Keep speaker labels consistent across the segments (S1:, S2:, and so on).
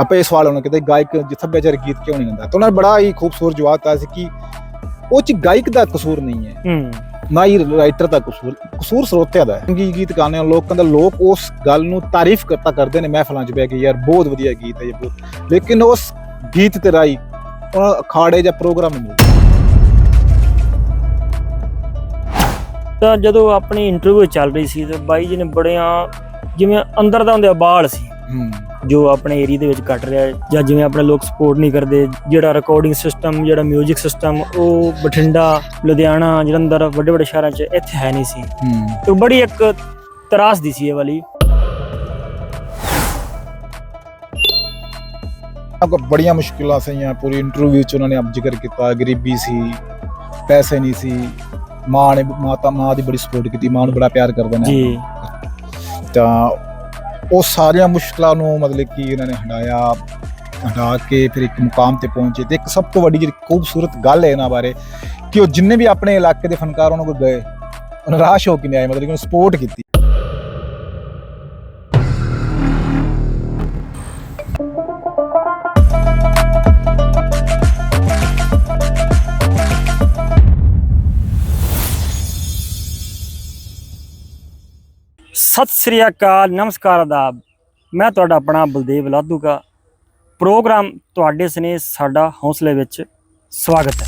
S1: ਆਪੇ ਇਹ ਸਵਾਲ ਹੋਣਾ ਕਿਤੇ ਗਾਇਕ ਸੱਭਿਆਚਾਰਕ ਗੀਤ ਕਿਉਂ ਨਹੀਂ ਗਾਉਂਦਾ ਤਾਂ ਉਹਨਾਂ ਨੇ ਬੜਾ ਹੀ ਖੂਬਸੂਰਤ ਜਵਾਬ ਦਿੱਤਾ ਸੀ ਕਿ ਉਹ ਚ ਗਾਇਕ ਦਾ ਕਸੂਰ ਨਹੀਂ ਹੈ।
S2: ਹੂੰ।
S1: ਨਾ ਹੀ ਰਾਈਟਰ ਦਾ ਕਸੂਰ ਕਸੂਰ ਸਰੋਤਿਆਂ ਦਾ ਹੈ। ਗੀ ਗੀਤ ਗਾਣੇ ਲੋਕਾਂ ਦਾ ਲੋਕ ਉਸ ਗੱਲ ਨੂੰ ਤਾਰੀਫ ਕਰਤਾ ਕਰਦੇ ਨੇ ਮਹਿਫਲਾਂ 'ਚ ਬਹਿ ਕੇ ਯਾਰ ਬਹੁਤ ਵਧੀਆ ਗੀਤ ਹੈ ਇਹ ਬਹੁਤ। ਲੇਕਿਨ ਉਸ ਗੀਤ ਤੇ ਰਾਈ ਉਹਨਾਂ ਅਖਾੜੇ ਜਾਂ ਪ੍ਰੋਗਰਾਮ ਨਹੀਂ ਮਿਲਦਾ।
S2: ਤਾਂ ਜਦੋਂ ਆਪਣੀ ਇੰਟਰਵਿਊ ਚੱਲ ਰਹੀ ਸੀ ਤੇ ਬਾਈ ਜੀ ਨੇ ਬੜਿਆਂ ਜਿਵੇਂ ਅੰਦਰ ਦਾ ਹੁੰਦੇ ਬਾਲ ਸੀ ਜੋ ਆਪਣੇ ਏਰੀਆ ਦੇ ਵਿੱਚ ਕੱਟ ਰਿਹਾ ਜਾਂ ਜਿਵੇਂ ਆਪਣੇ ਲੋਕ ਸਪੋਰਟ ਨਹੀਂ ਕਰਦੇ ਜਿਹੜਾ ਰਿਕਾਰਡਿੰਗ ਸਿਸਟਮ ਜਿਹੜਾ 뮤직 ਸਿਸਟਮ ਉਹ ਬਠਿੰਡਾ ਲੁਧਿਆਣਾ ਜਲੰਧਰ ਵੱਡੇ ਵੱਡੇ ਸ਼ਹਿਰਾਂ 'ਚ ਇੱਥੇ ਹੈ ਨਹੀਂ ਸੀ। ਤੇ ਬੜੀ ਇੱਕ ਤਰਾਸ ਦੀ ਸੀ ਇਹ ਵਾਲੀ।
S1: ਆਪਕੋ ਬੜੀਆਂ ਮੁਸ਼ਕਿਲਾਂ ਸਹੀਆਂ ਪੂਰੀ ਇੰਟਰਵਿਊ ਚ ਉਹਨਾਂ ਨੇ ਆਪ ਜ਼ਿਕਰ ਕੀਤਾ ਗਰੀਬੀ ਸੀ ਪੈਸੇ ਨਹੀਂ ਸੀ ਮਾਂ ਨੇ ਮਾਤਾ ਮਾਂ ਦੀ ਬੜੀ ਸਪੋਰਟ ਕੀਤੀ ਮਾਂ ਨੂੰ ਬੜਾ ਪਿਆਰ ਕਰਦੇ ਨੇ।
S2: ਜੀ।
S1: ਤਾਂ ਉਹ ਸਾਰੀਆਂ ਮੁਸ਼ਕਲਾਂ ਨੂੰ ਮਤਲਬ ਕਿ ਇਹਨਾਂ ਨੇ ਹਟਾਇਆ, ਹਟਾ ਕੇ ਫਿਰ ਇੱਕ ਮੁਕਾਮ ਤੇ ਪਹੁੰਚੇ ਤੇ ਇੱਕ ਸਭ ਤੋਂ ਵੱਡੀ ਜਿਹੜੀ ਖੂਬਸੂਰਤ ਗੱਲ ਹੈ ਇਹਨਾਂ ਬਾਰੇ ਕਿ ਉਹ ਜਿੰਨੇ ਵੀ ਆਪਣੇ ਇਲਾਕੇ ਦੇ ਫਨਕਾਰ ਉਹਨਾਂ ਕੋਲ ਗਏ, ਉਹ ਨਿਰਾਸ਼ ਹੋ ਕੇ ਨਹੀਂ ਆਏ, ਮਤਲਬ ਕਿ ਉਹਨੂੰ ਸਪੋਰਟ ਕੀਤੀ।
S2: ਸਤਿ ਸ੍ਰੀ ਅਕਾਲ ਨਮਸਕਾਰ ਆਦਾਬ। ਮੈਂ ਤੁਹਾਡਾ ਆਪਣਾ ਬਲਦੇਵ ਲਾਧੂਕਾ ਪ੍ਰੋਗਰਾਮ ਤੁਹਾਡੇ ਸਨੇ ਸਾਡਾ ਹੌਸਲੇ ਵਿੱਚ ਸਵਾਗਤ ਹੈ।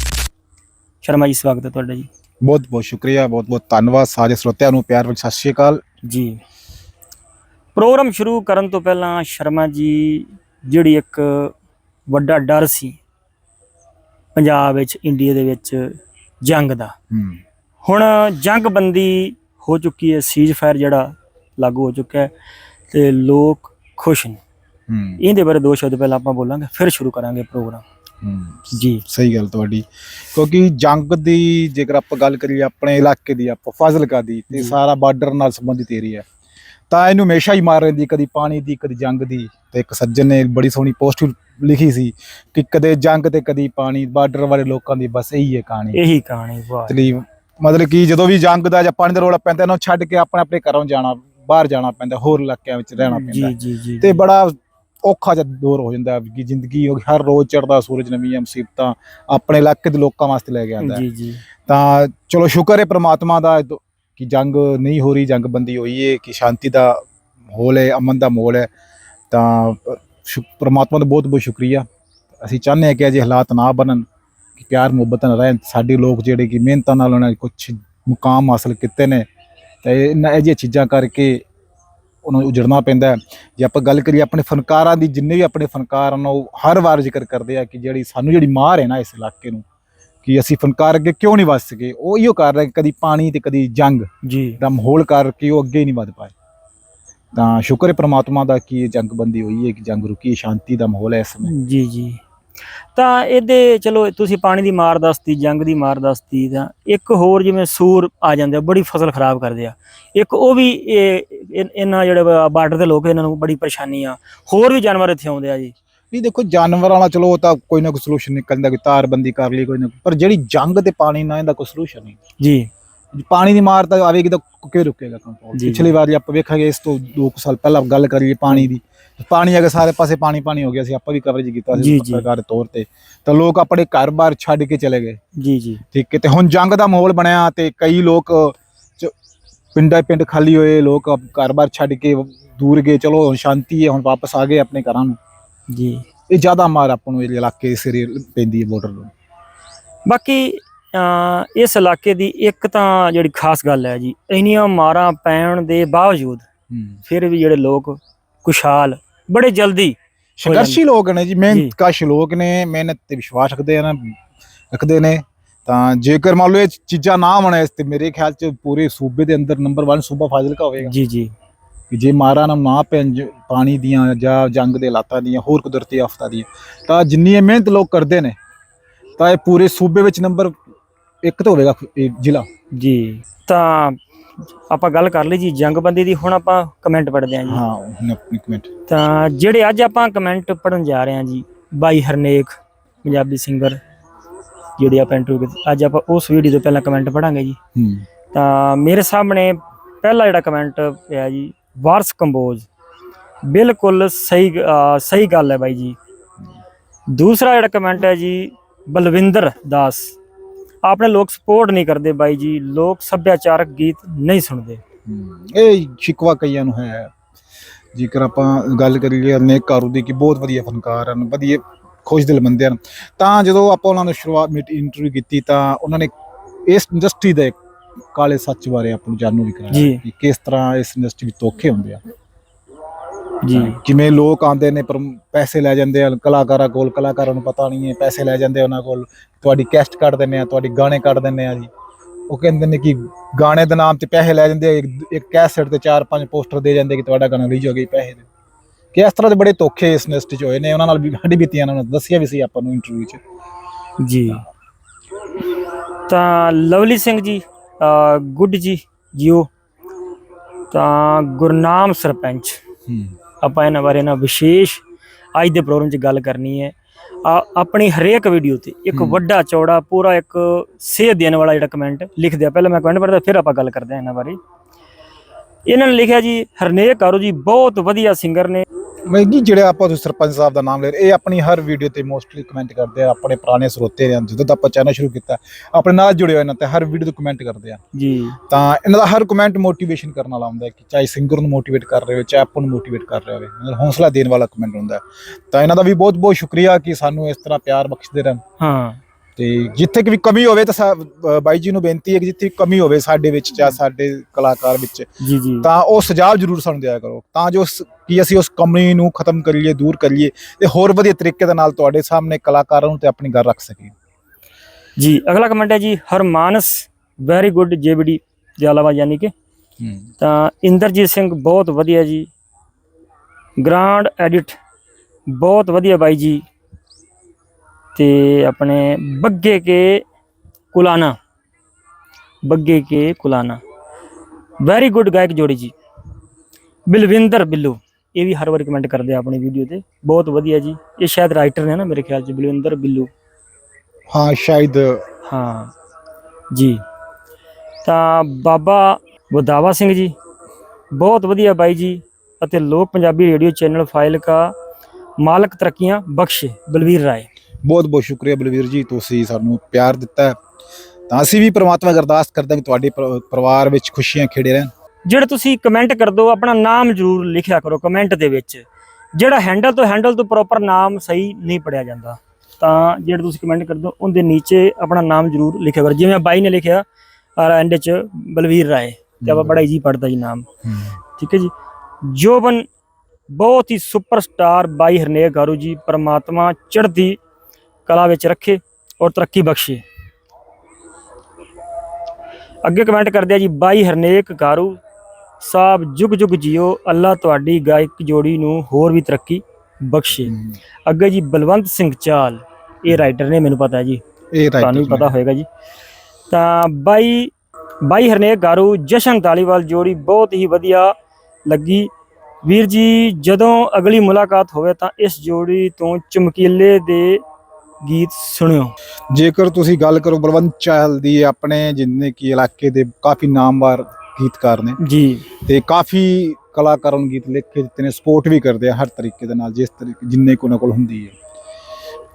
S2: ਸ਼ਰਮਾ ਜੀ ਸਵਾਗਤ ਹੈ ਤੁਹਾਡਾ ਜੀ।
S1: ਬਹੁਤ ਬਹੁਤ ਸ਼ੁਕਰੀਆ ਬਹੁਤ ਬਹੁਤ ਧੰਨਵਾਦ ਸਾਰੇ ਸਰੋਤਿਆਂ ਨੂੰ ਪਿਆਰ ਭਰੀ ਸਤਿ ਸ਼੍ਰੀ ਅਕਾਲ।
S2: ਜੀ। ਪ੍ਰੋਗਰਾਮ ਸ਼ੁਰੂ ਕਰਨ ਤੋਂ ਪਹਿਲਾਂ ਸ਼ਰਮਾ ਜੀ ਜਿਹੜੀ ਇੱਕ ਵੱਡਾ ਡਰ ਸੀ ਪੰਜਾਬ ਵਿੱਚ ਇੰਡੀਆ ਦੇ ਵਿੱਚ ਜੰਗ ਦਾ। ਹੁਣ ਜੰਗਬੰਦੀ ਹੋ ਚੁੱਕੀ ਹੈ ਸੀਜ਼ ਫਾਇਰ ਜਿਹੜਾ ਲਾਗੂ ਹੋ ਚੁੱਕਾ ਹੈ ਤੇ ਲੋਕ ਖੁਸ਼ ਨੇ।
S1: ਹੂੰ।
S2: ਇਹਦੇ ਬਾਰੇ ਦੋ ਸ਼ਬਦ ਪਹਿਲਾਂ ਆਪਾਂ ਬੋਲਾਂਗੇ ਫਿਰ ਸ਼ੁਰੂ ਕਰਾਂਗੇ ਪ੍ਰੋਗਰਾਮ।
S1: ਹੂੰ
S2: ਜੀ।
S1: ਸਹੀ ਗੱਲ ਤੁਹਾਡੀ। ਕਿਉਂਕਿ ਜੰਗ ਦੀ ਜੇਕਰ ਆਪਾਂ ਗੱਲ ਕਰੀਏ ਆਪਣੇ ਇਲਾਕੇ ਦੀ ਆਪਾਂ ਫਾਜ਼ਿਲਕਾ ਦੀ ਤੇ। ਸਾਰਾ ਬਾਰਡਰ ਨਾਲ ਸੰਬੰਧਿਤ ਏਰੀਆ ਤਾਂ ਇਹਨੂੰ ਹਮੇਸ਼ਾ ਹੀ ਮਾਰ ਰਹਿੰਦੀ ਕਦੀ ਪਾਣੀ ਦੀ ਕਦੀ ਜੰਗ ਦੀ। ਤੇ ਇੱਕ ਸੱਜਣ ਨੇ ਬੜੀ ਸੋਹਣੀ ਪੋਸਟ ਲਿਖੀ ਸੀ ਕਿ ਕਦੇ ਜੰਗ ਤੇ ਕਦੀ ਪਾਣੀ ਬਾਰਡਰ ਵਾਲੇ ਲੋਕਾਂ ਦੀ ਬਸ ਇਹੀ ਹੈ ਕਹਾਣੀ।
S2: ਇਹੀ ਕਹਾਣੀ ਵਾਹ।
S1: ਤਲੀ ਮਤਲਬ ਕਿ ਜਦੋਂ ਵੀ ਜੰਗ ਦਾ ਜਾਂ ਪਾਣੀ ਦਾ ਰੋਲਾ ਪੈਂਦਾ ਇਹਨਾਂ ਨੂੰ ਛੱਡ ਕੇ ਆਪਣੇ ਆਪਣੇ ਘਰੋਂ ਜਾਣਾ ਬਾਹਰ ਜਾਣਾ ਪੈਂਦਾ ਹੋਰ ਇਲਾਕਿਆਂ ਵਿੱਚ ਰਹਿਣਾ ਪੈਂਦਾ।
S2: ਜੀ ਜੀ
S1: ਤੇ ਬੜਾ ਔਖਾ ਜਿਹਾ ਦੌਰ ਹੋ ਜਾਂਦਾ ਕਿ ਜ਼ਿੰਦਗੀ ਹੋ ਗਈ, ਹਰ ਰੋਜ਼ ਚੜਦਾ ਸੂਰਜ ਨਵੀਆਂ ਮੁਸੀਬਤਾਂ ਆਪਣੇ ਇਲਾਕੇ ਦੇ ਲੋਕਾਂ ਵਾਸਤੇ ਲੈ ਕੇ ਆਉਂਦਾ।
S2: ਜੀ ਜੀ।
S1: ਤਾਂ ਚਲੋ ਸ਼ੁਕਰ ਹੈ ਪ੍ਰਮਾਤਮਾ ਦਾ ਕਿ ਜੰਗ ਨਹੀਂ ਹੋ ਰਹੀ ਜੰਗ ਬੰਦੀ ਹੋਈ ਹੈ ਕਿ ਸ਼ਾਂਤੀ ਦਾ ਮਾਹੌਲ ਹੈ ਅਮਨ ਦਾ ਮਾਹੌਲ ਹੈ। ਤਾਂ ਪ੍ਰਮਾਤਮਾ ਦਾ ਬਹੁਤ ਬਹੁਤ ਸ਼ੁਕਰੀਆ। ਅਸੀਂ ਚਾਹੁੰਦੇ ਹਾਂ ਕਿ ਅਜੇ ਹਾਲਾਤ ਨਾ ਬਣਨ ਕਿ ਪਿਆਰ ਮੁਹੱਬਤ ਨਾਲ ਰਹਿਣ। ਸਾਡੇ ਲੋਕ ਜਿਹੜੇ ਕਿ ਮਿਹਨਤਾਂ ਨਾਲ ਉਹਨਾਂ ਨੇ ਕੁਝ ਮੁਕਾਮ ਹਾਸਲ ਕੀਤੇ ਨੇ ਤੇ ਇਹਨਾਂ ਇਹ ਜਿਹੀਆਂ ਚੀਜ਼ਾਂ ਕਰਕੇ ਉਹਨਾਂ ਨੂੰ ਉਜੜਨਾ ਪੈਂਦਾ। ਜੇ ਆਪਾਂ ਗੱਲ ਕਰੀਏ ਆਪਣੇ ਫਨਕਾਰਾਂ ਦੀ ਜਿੰਨੇ ਵੀ ਆਪਣੇ ਫਨਕਾਰ ਹਨ ਉਹ ਹਰ ਵਾਰ ਜ਼ਿਕਰ ਕਰਦੇ ਆ ਕਿ ਜਿਹੜੀ ਸਾਨੂੰ ਜਿਹੜੀ ਮਾਰ ਹੈ ਨਾ ਇਸ ਇਲਾਕੇ ਨੂੰ ਕਿ ਅਸੀਂ ਫਨਕਾਰ ਅੱਗੇ ਕਿਉਂ ਨਹੀਂ ਵੱਧ ਸਕੇ ਉਹ ਇਹੋ ਕਰ ਰਹੇ ਕਦੀ ਪਾਣੀ ਤੇ ਕਦੀ ਜੰਗ
S2: ਜੀ।
S1: ਦਾ ਮਾਹੌਲ ਕਰਕੇ ਉਹ ਅੱਗੇ ਨਹੀਂ ਵਧ ਪਾਏ। ਤਾਂ ਸ਼ੁਕਰ ਹੈ ਪ੍ਰਮਾਤਮਾ ਦਾ ਕਿ ਇਹ ਜੰਗ ਬੰਦੀ ਹੋਈ ਹੈ ਕਿ ਜੰਗ ਰੁਕੀ ਹੈ ਸ਼ਾਂਤੀ ਦਾ ਮਾਹੌਲ ਹੈ ਇਸ ਸਮੇਂ।
S2: ਜੀ ਜੀ। ਤਾਂ ਇਹਦੇ ਚਲੋ ਤੁਸੀਂ ਪਾਣੀ ਦੀ ਮਾਰ ਦੱਸਤੀ ਜੰਗ ਦੀ ਮਾਰ ਦੱਸਤੀ ਤਾਂ ਇੱਕ ਹੋਰ ਜਿਵੇਂ ਸੂਰ ਆ ਜਾਂਦੇ ਆ ਬੜੀ ਫਸਲ ਖਰਾਬ ਕਰਦੇ ਆ। ਇੱਕ ਉਹ ਵੀ ਇਹਨਾਂ ਜਿਹੜੇ ਬਾਰਡਰ ਦੇ ਲੋਕ ਇਹਨਾਂ ਨੂੰ ਬੜੀ ਪਰੇਸ਼ਾਨੀ ਆ। ਹੋਰ ਵੀ ਜਾਨਵਰ ਇੱਥੇ ਆਉਂਦੇ ਆ ਜੀ।
S1: ਨਹੀਂ ਦੇਖੋ ਜਾਨਵਰਾਂ ਵਾਲਾ ਚਲੋ ਤਾਂ ਕੋਈ ਨਾ ਕੋਈ ਸੋਲੂਸ਼ਨ ਨਿਕਲਦਾ ਕੋਈ ਤਾਰਬੰਦੀ ਕਰ ਲਈ ਕੋਈ ਨਾ ਪਰ ਜਿਹੜੀ ਜੰਗ ਤੇ ਪਾਣੀ ਨਾਲ ਇਹਦਾ ਕੋਈ ਸੋਲੂਸ਼ਨ ਨਹੀਂ।
S2: ਜੀ।
S1: ਪਾਣੀ ਦੀ ਮਾਰ ਤਾਂ ਆਵੇਗੀ ਤਾਂ ਕਿਉਂ ਰੁਕੇਗਾ
S2: ਜੀ।
S1: ਪਿਛਲੀ ਵਾਰ ਆਪਾਂ ਵੇਖਾਂਗੇ ਇਸ ਤੋਂ 2 ਸਾਲ ਪਹਿਲਾਂ ਗੱਲ ਕਰੀਏ ਪਾਣੀ ਦੀ ਪਾਣੀ ਅਗੇ ਸਾਰੇ ਪਾਸੇ ਪਾਣੀ ਪਾਣੀ ਹੋ ਗਿਆ ਸੀ ਆਪਾਂ ਵੀ ਕਵਰੇਜ ਕੀਤਾ ਸੀ। ਪੱਤਰਕਾਰ ਤੌਰ ਤੇ। ਤਾਂ ਲੋਕ ਆਪਣੇ ਘਰ-ਬਾਰ ਛੱਡ ਕੇ ਚਲੇ ਗਏ।
S2: ਜੀ ਜੀ।
S1: ਠੀਕ ਹੈ ਤੇ ਹੁਣ ਜੰਗ ਦਾ ਮਾਹੌਲ ਬਣਿਆ ਤੇ ਕਈ ਲੋਕ ਪਿੰਡਾਂ ਪਿੰਡ ਖਾਲੀ ਹੋਏ ਲੋਕ ਘਰ-ਬਾਰ ਛੱਡ ਕੇ ਦੂਰ ਗਏ ਚਲੋ ਹੁਣ ਸ਼ਾਂਤੀ ਹੈ ਹੁਣ ਵਾਪਸ ਆ ਗਏ ਆਪਣੇ ਘਰਾਂ ਨੂੰ।
S2: ਜੀ।
S1: ਇਹ ਜ਼ਿਆਦਾ ਮਾਰ ਆਪਾਂ ਨੂੰ ਇਹ ਇਲਾਕੇ ਸਿਰੇ ਪੈਂਦੀ ਹੈ ਬਾਰਡਰ ਨੂੰ।
S2: ਬਾਕੀ ਇਸ ਇਲਾਕੇ ਦੀ ਇੱਕ ਤਾਂ ਜਿਹੜੀ ਖਾਸ ਗੱਲ ਹੈ ਜੀ ਇੰਨੀਆਂ ਮਾਰਾਂ ਪੈਣ ਦੇ ਬਾਵਜੂਦ ਫਿਰ ਵੀ ਜਿਹੜੇ ਲੋਕ ਕੁਸ਼ਾਲ ਬੜੇ ਜਲਦੀ
S1: ਸੰਘਰਸ਼ੀ ਲੋਕ ਨੇ ਜੀ। ਮਿਹਨਤ ਕਸ਼ ਲੋਕ ਨੇ ਮਿਹਨਤ ਤੇ ਵਿਸ਼ਵਾਸ ਰੱਖਦੇ ਨੇ ਰੱਖਦੇ ਨੇ ਤਾਂ ਜੇਕਰ ਮੰਨ ਲਓ ਇਹ ਚੀਜ਼ਾਂ ਨਾ ਇਸ ਤੇ ਮੇਰੇ ਖਿਆਲ ਚ ਪੂਰੇ ਸੂਬੇ ਦੇ ਅੰਦਰ ਨੰਬਰ 1 ਸੂਬਾ ਫਾਜ਼ਿਲਕਾ ਹੋਵੇਗਾ।
S2: ਜੀ ਜੀ।
S1: ਕਿ ਜੇ ਮਾਰਾ ਨਾ ਨਾ ਪੈਣ ਜ- ਪਾਣੀ ਦੀਆਂ ਜਾਂ ਜੰਗ ਦੇ ਹਾਲਾਤਾਂ ਦੀਆਂ ਹੋਰ ਕੁਦਰਤੀ ਆਫਤਾਂ ਦੀਆਂ ਤਾਂ ਜਿੰਨੀ ਇਹ ਮਿਹਨਤ ਲੋਕ ਕਰਦੇ ਨੇ ਤਾਂ ਇਹ ਪੂਰੇ ਸੂਬੇ ਵਿੱਚ ਨੰਬਰ 1 ਤੇ ਹੋਵੇਗਾ ਇਹ ਜ਼ਿਲ੍ਹਾ।
S2: ਜੀ ਤਾਂ ਆਪਾਂ ਗੱਲ ਕਰ ਲਈ ਜੀ ਜੰਗਬੰਦੀ ਦੀ ਹੁਣ ਆਪਾਂ ਕਮੈਂਟ ਪੜ੍ਹਦੇ ਹਾਂ ਜੀ।
S1: ਹਾਂ ਹੁਣ ਇੱਕ ਮਿੰਟ
S2: ਤਾਂ ਜਿਹੜੇ ਅੱਜ ਆਪਾਂ ਕਮੈਂਟ ਪੜਨ ਜਾ ਰਹੇ ਹਾਂ ਜੀ ਬਾਈ ਹਰਨੇਕ ਪੰਜਾਬੀ ਸਿੰਗਰ ਜਿਹੜੇ ਆਪਾਂ ਇੰਟਰਵਿਊ ਅੱਜ ਆਪਾਂ ਉਸ ਵੀਡੀਓ ਤੋਂ ਪਹਿਲਾਂ ਕਮੈਂਟ ਪੜਾਂਗੇ ਜੀ।
S1: ਹੂੰ।
S2: ਤਾਂ ਮੇਰੇ ਸਾਹਮਣੇ ਪਹਿਲਾ ਜਿਹੜਾ ਕਮੈਂਟ ਪਿਆ ਜੀ ਵਾਰਸ ਕੰਬੋਜ। ਬਿਲਕੁਲ ਸਹੀ ਸਹੀ ਗੱਲ ਹੈ ਬਾਈ ਜੀ। ਦੂਸਰਾ ਜਿਹੜਾ ਕਮੈਂਟ ਹੈ ਜੀ ਬਲਵਿੰਦਰ ਦਾਸ। ਆਪਣੇ ਲੋਕ ਸਪੋਰਟ ਨਹੀਂ ਕਰਦੇ ਬਾਈ ਜੀ ਲੋਕ ਸੱਭਿਆਚਾਰਕ ਗੀਤ ਨਹੀਂ ਸੁਣਦੇ।
S1: ਇਹ ਸ਼ਿਕਵਾ ਕਈਆਂ ਨੂੰ ਹੈ। ਜੇਕਰ ਆਪਾਂ ਗੱਲ ਕਰੀਏ ਅਨੇਕ ਕਾਰੂ ਦੀ ਕਿ ਬਹੁਤ ਵਧੀਆ ਫਨਕਾਰ ਹਨ ਵਧੀਆ ਖੁਸ਼ ਦਿਲ ਬੰਦੇ ਹਨ ਤਾਂ ਜਦੋਂ ਆਪਾਂ ਉਹਨਾਂ ਨੂੰ ਸ਼ੁਰੂਆਤ ਵਿੱਚ ਇੰਟਰਵਿਊ ਕੀਤੀ ਤਾਂ ਉਹਨਾਂ ਨੇ ਇਸ ਇੰਡਸਟਰੀ ਦੇ ਕਾਲੇ ਸੱਚ ਬਾਰੇ ਆਪਾਂ ਨੂੰ ਜਾਣੂ ਵੀ ਕਰਾਇਆ। ਕਿ ਕਿਸ ਤਰ੍ਹਾਂ ਇਸ ਇੰਡਸਟਰੀ ਵਿੱਚ ਧੋਖੇ ਹੁੰਦੇ ਆ।
S2: ਜੀ।
S1: ਕਿਵੇਂ ਲੋਕ ਆਉਂਦੇ ਨੇ ਪਰ ਪੈਸੇ ਲੈ ਜਾਂਦੇ ਆ ਕਲਾਕਾਰਾਂ ਕੋਲ ਕਲਾਕਾਰਾਂ ਨੂੰ ਪਤਾ ਨਹੀਂ ਹੈ ਪੈਸੇ ਲੈ ਜਾਂਦੇ ਉਹਨਾਂ ਕੋਲ। ਤੁਹਾਡੀ ਕੈਸਟ ਕੱਢ ਦਿੰਦੇ ਆ ਤੁਹਾਡੀ ਗਾਣੇ ਕੱਢ ਦਿੰਦੇ ਆ ਜੀ। ਉਹ ਕਹਿੰਦੇ ਨੇ ਕਿ ਗਾਣੇ ਦੇ ਨਾਮ ਤੇ ਪੈਸੇ ਲੈ ਜਾਂਦੇ ਆ ਇੱਕ- ਇੱਕ ਕੈਸਟ ਤੇ ਚਾਰ ਪੰਜ ਪੋਸਟਰ ਦੇ ਜਾਂਦੇ ਕਿ ਤੁਹਾਡਾ ਗਾਣਾ ਰਿਲੀਜ਼ ਹੋ ਗਿਆ ਪੈਸੇ ਦੇ। ਕਿ ਇਸ ਤਰ੍ਹਾਂ ਦੇ ਬੜੇ ਧੋਖੇ ਇਸ ਇੰਡਸਟਰੀ 'ਚ ਹੋਏ ਨੇ ਉਹਨਾਂ ਨਾਲ ਵੀ ਸਾਡੀ ਬੀਤੀਆਂ ਉਹਨਾਂ ਨੇ ਦੱਸਿਆ ਵੀ ਸੀ ਆਪਾਂ ਨੂੰ ਇੰਟਰਵਿਊ 'ਚ।
S2: ਜੀ। ਤਾਂ ਲਵਲੀ ਸਿੰਘ ਜੀ ਗੁੱਡ ਜੀ ਜੀਓ। ਤਾਂ ਗੁਰਨਾਮ ਸਰਪੰਚ।
S1: ਹੂੰ।
S2: ਆਪਾਂ ਇਹਨਾਂ ਬਾਰੇ ਨਾ ਵਿਸ਼ੇਸ਼ ਅੱਜ ਦੇ ਪ੍ਰੋਗਰਾਮ 'ਚ ਗੱਲ ਕਰਨੀ ਹੈ। ਆ ਆਪਣੀ ਹਰੇਕ ਵੀਡੀਓ ਤੇ ਇੱਕ
S1: ਹੂੰ।
S2: ਵੱਡਾ ਚੌੜਾ ਪੂਰਾ ਇੱਕ ਸੇਧ ਦੇਣ ਵਾਲਾ ਜਿਹੜਾ ਕਮੈਂਟ ਲਿਖਦੇ ਆ ਪਹਿਲਾਂ ਮੈਂ ਕਮੈਂਟ ਪੜਦਾ ਫਿਰ ਆਪਾਂ ਗੱਲ ਕਰਦੇ ਆ ਇਹਨਾਂ ਬਾਰੇ। ਇਹਨਾਂ ਨੇ ਲਿਖਿਆ ਜੀ ਹਰਨੇਕ ਕਾਰੂ ਜੀ ਬਹੁਤ ਵਧੀਆ ਸਿੰਗਰ ਨੇ।
S1: ਮੈਂ ਜੀ ਜਿਹੜੇ ਆਪਾਂ ਤੁਸੀਂ ਸਰਪੰਚ ਸਾਹਿਬ ਦਾ ਨਾਮ ਲੈ ਰਹੇ ਇਹ ਆਪਣੀ ਹਰ ਵੀਡੀਓ ਤੇ ਮੋਸਟਲੀ ਕਮੈਂਟ ਕਰਦੇ ਆ ਆਪਣੇ ਪੁਰਾਣੇ ਸਰੋਤੇ ਨੇ ਜਦੋਂ ਦਾ ਆਪਾਂ ਚੈਨਲ ਸ਼ੁਰੂ ਕੀਤਾ ਆਪਣੇ ਨਾਲ ਜੁੜੇ ਹੋਏ ਨੇ ਤੇ ਹਰ ਵੀਡੀਓ ਤੇ ਕਮੈਂਟ ਕਰਦੇ ਆ।
S2: ਜੀ।
S1: ਤਾਂ ਇਹਨਾਂ ਦਾ ਹਰ ਕਮੈਂਟ ਮੋਟੀਵੇਸ਼ਨ ਕਰਨ ਵਾਲਾ ਹੁੰਦਾ ਹੈ ਕਿ ਚਾਹੇ ਸਿੰਗਰ ਨੂੰ ਮੋਟੀਵੇਟ ਕਰ ਰਹੇ ਹੋ ਚਾਹੇ ਆਪਾਂ ਨੂੰ ਮੋਟੀਵੇਟ ਕਰ ਰਹੇ ਹੋਵੇ ਮਤਲਬ ਹੌਸਲਾ ਦੇਣ ਵਾਲਾ ਕਮੈਂਟ ਹੁੰਦਾ ਹੈ। ਤਾਂ ਇਹਨਾਂ ਦਾ ਵੀ ਬਹੁਤ ਬਹੁਤ ਸ਼ੁਕਰੀਆ ਕਿ ਸਾਨੂੰ ਇਸ ਤਰ੍ਹਾਂ ਪਿਆਰ ਬਖਸ਼ਦੇ ਰਹਿਣ
S2: ਹਾਂ।
S1: ਤੇ ਜਿੱਥੇ ਕਿ ਵੀ ਕਮੀ ਹੋਵੇ ਤਾਂ ਸਾ- ਅ, ਬਾਈ ਜੀ ਨੂੰ ਬੇਨਤੀ ਹੈ ਕਿ ਜਿੱਥੇ ਕਮੀ ਹੋਵੇ ਸਾਡੇ ਵਿੱਚ ਜਾਂ ਸਾਡੇ ਕਲਾਕਾਰ ਵਿੱਚ
S2: ਜੀ ਜੀ।
S1: ਤਾਂ ਉਹ ਸੁਝਾਅ ਜ਼ਰੂਰ ਸਾਨੂੰ ਦਿਆ ਕਰੋ। ਤਾਂ ਜੋ ਸ- ਕਿ ਅਸੀਂ ਉਸ ਕਮੀ ਨੂੰ ਖਤਮ ਕਰੀਏ ਦੂਰ ਕਰੀਏ ਤੇ ਹੋਰ ਵਧੀਆ ਤਰੀਕੇ ਦੇ ਨਾਲ ਤੁਹਾਡੇ ਸਾਹਮਣੇ ਕਲਾਕਾਰਾਂ ਨੂੰ ਤੇ ਆਪਣੀ ਗੱਲ ਰੱਖ ਸਕੀਏ।
S2: ਜੀ ਅਗਲਾ ਕਮੈਂਟ ਹੈ ਜੀ ਹਰਮਾਨਸ ਵੈਰੀ ਗੁੱਡ ਜੇਬੀਡੀ ਦੇ ਇਲਾਵਾ ਯਾਨੀ ਕਿ। ਤਾਂ ਇੰਦਰਜੀਤ ਸਿੰਘ ਬਹੁਤ ਵਧੀਆ ਜੀ। ਗ੍ਰਾਂਡ ਐਡਿਟ ਬਹੁਤ ਵਧੀਆ ਬਾਈ ਜੀ। ਤੇ ਆਪਣੇ ਬੱਗੇ ਕੇ ਕੁਲਾਨਾ ਬੱਗੇ ਕੇ ਕੁਲਾਨਾ। ਵੈਰੀ ਗੁੱਡ ਗਾਇਕ ਜੋੜੀ ਜੀ। ਬਲਵਿੰਦਰ ਬਿੱਲੂ ਇਹ ਵੀ ਹਰ ਵਾਰ ਕਮੈਂਟ ਕਰਦੇ ਆ ਆਪਣੀ ਵੀਡੀਓ ਤੇ। ਬਹੁਤ ਵਧੀਆ ਜੀ। ਇਹ ਸ਼ਾਇਦ ਰਾਈਟਰ ਨੇ ਨਾ ਮੇਰੇ ਖਿਆਲ ਚ ਬਲਵਿੰਦਰ ਬਿੱਲੂ।
S1: ਹਾਂ ਸ਼ਾਇਦ।
S2: ਹਾਂ ਜੀ। ਤਾਂ ਬਾਬਾ ਵਦਾਵਾ ਸਿੰਘ ਜੀ ਬਹੁਤ ਵਧੀਆ ਬਾਈ ਜੀ ਅਤੇ ਲੋਕ ਪੰਜਾਬੀ ਰੇਡੀਓ ਚੈਨਲ ਫਾਈਲ ਕਾ ਮਾਲਕ ਤਰੱਕੀਆਂ ਬਖਸ਼ੇ ਬਲਵੀਰ ਰਾਏ।
S1: ਬਹੁਤ ਬਹੁਤ ਸ਼ੁਕਰੀਆ ਬਲਵੀਰ ਜੀ, ਤੁਸੀਂ ਸਾਨੂੰ ਪਿਆਰ ਦਿੱਤਾ ਹੈ। ਤਾਂ ਅਸੀਂ ਵੀ ਪ੍ਰਮਾਤਮਾ ਅਰਦਾਸ ਅਰਦਾਸ ਕਰਦੇ ਹਾਂ ਕਿ ਤੁਹਾਡੇ ਪਰਿਵਾਰ ਵਿੱਚ ਖੁਸ਼ੀਆਂ ਖੇੜੇ ਰਹਿਣ।
S2: ਜਿਹੜੇ ਤੁਸੀਂ ਕਮੈਂਟ ਕਰ ਦਿਓ ਆਪਣਾ ਨਾਮ ਜ਼ਰੂਰ ਲਿਖਿਆ ਕਰੋ ਕਮੈਂਟ ਦੇ ਵਿੱਚ। ਜਿਹੜਾ ਹੈਂਡਲ ਤੋਂ ਹੈਂਡਲ ਤੋਂ ਪ੍ਰੋਪਰ ਨਾਮ ਸਹੀ ਨਹੀਂ ਪੜਿਆ ਜਾਂਦਾ, ਤਾਂ ਜਿਹੜੇ ਤੁਸੀਂ ਕਮੈਂਟ ਕਰ ਦਿਓ ਉਹਦੇ ਨੀਚੇ ਆਪਣਾ ਨਾਮ ਜ਼ਰੂਰ ਲਿਖਿਆ ਕਰੋ। ਜਿਵੇਂ ਬਾਈ ਨੇ ਲਿਖਿਆ ਔਰ ਐਂਡ ਚ ਬਲਵੀਰ ਰਾਏ, ਤੇ ਆਪਾਂ ਬੜਾ ਈਜੀ ਪੜਦਾ ਜੀ ਨਾਮ। ਠੀਕ ਹੈ ਜੀ? ਜੋਬਨ ਬਹੁਤ ਹੀ ਸੁਪਰਸਟਾਰ ਬਾਈ ਹਰਨੇਕ ਗਾਰੂ ਜੀ, ਪਰਮਾਤਮਾ ਚੜ੍ਹਦੀ ਕਲਾ ਵਿੱਚ ਰੱਖੇ ਔਰ ਤਰੱਕੀ ਬਖਸ਼ੇ। ਅੱਗੇ ਕਮੈਂਟ ਕਰਦੇ ਆ ਜੀ ਬਾਈ ਹਰਨੇਕ ਗਾਰੂ ਸਾਹਿਬ ਜੁਗ ਜੁਗ ਜਿਓ ਅੱਲਾ ਤੁਹਾਡੀ ਗਾਇਕ ਜੋੜੀ ਨੂੰ ਹੋਰ ਵੀ ਤਰੱਕੀ ਬਖਸ਼ੇ। ਅੱਗੇ ਜੀ ਬਲਵੰਤ ਸਿੰਘ ਚਾਲ ਇਹ ਰਾਈਟਰ ਨੇ ਮੈਨੂੰ ਪਤਾ ਜੀ।
S1: ਇਹ
S2: ਤੁਹਾਨੂੰ ਵੀ
S1: ਰਾਈਟ
S2: ਪਤਾ ਹੋਏਗਾ ਜੀ। ਤਾਂ ਬਾਈ ਬਾਈ ਹਰਨੇਕ ਗਾਰੂ ਜਸ਼ਨ ਤਾਲੀਵਾਲ ਜੋੜੀ ਬਹੁਤ ਹੀ ਵਧੀਆ ਲੱਗੀ। ਵੀਰ ਜੀ ਜਦੋਂ ਅਗਲੀ ਮੁਲਾਕਾਤ ਹੋਵੇ ਤਾਂ ਇਸ ਜੋੜੀ ਤੋਂ ਚਮਕੀਲੇ ਦੇ ਗੀਤ ਸੁਣਿਓ।
S1: ਜੇਕਰ ਤੁਸੀਂ ਗੱਲ ਕਰੋ ਬਲਵੰਤ ਚਾਹਲ ਦੀ ਆਪਣੇ ਜਿੰਨੇ ਕੀ ਇਲਾਕੇ ਦੇ ਕਾਫੀ ਨਾਮਵਰ ਗੀਤਕਾਰ ਨੇ।
S2: ਜੀ।
S1: ਤੇ ਕਾਫੀ ਕਲਾਕਾਰਾਂ ਨੂੰ ਗੀਤ ਲਿਖ ਕੇ ਦਿੱਤੇ ਨੇ ਸਪੋਰਟ ਵੀ ਕਰਦੇ ਆ ਹਰ ਤਰੀਕੇ ਦੇ ਨਾਲ ਜਿਸ ਤਰੀਕੇ ਜਿੰਨੇ ਕੋ ਉਹਨਾਂ ਕੋਲ ਹੁੰਦੀ ਹੈ।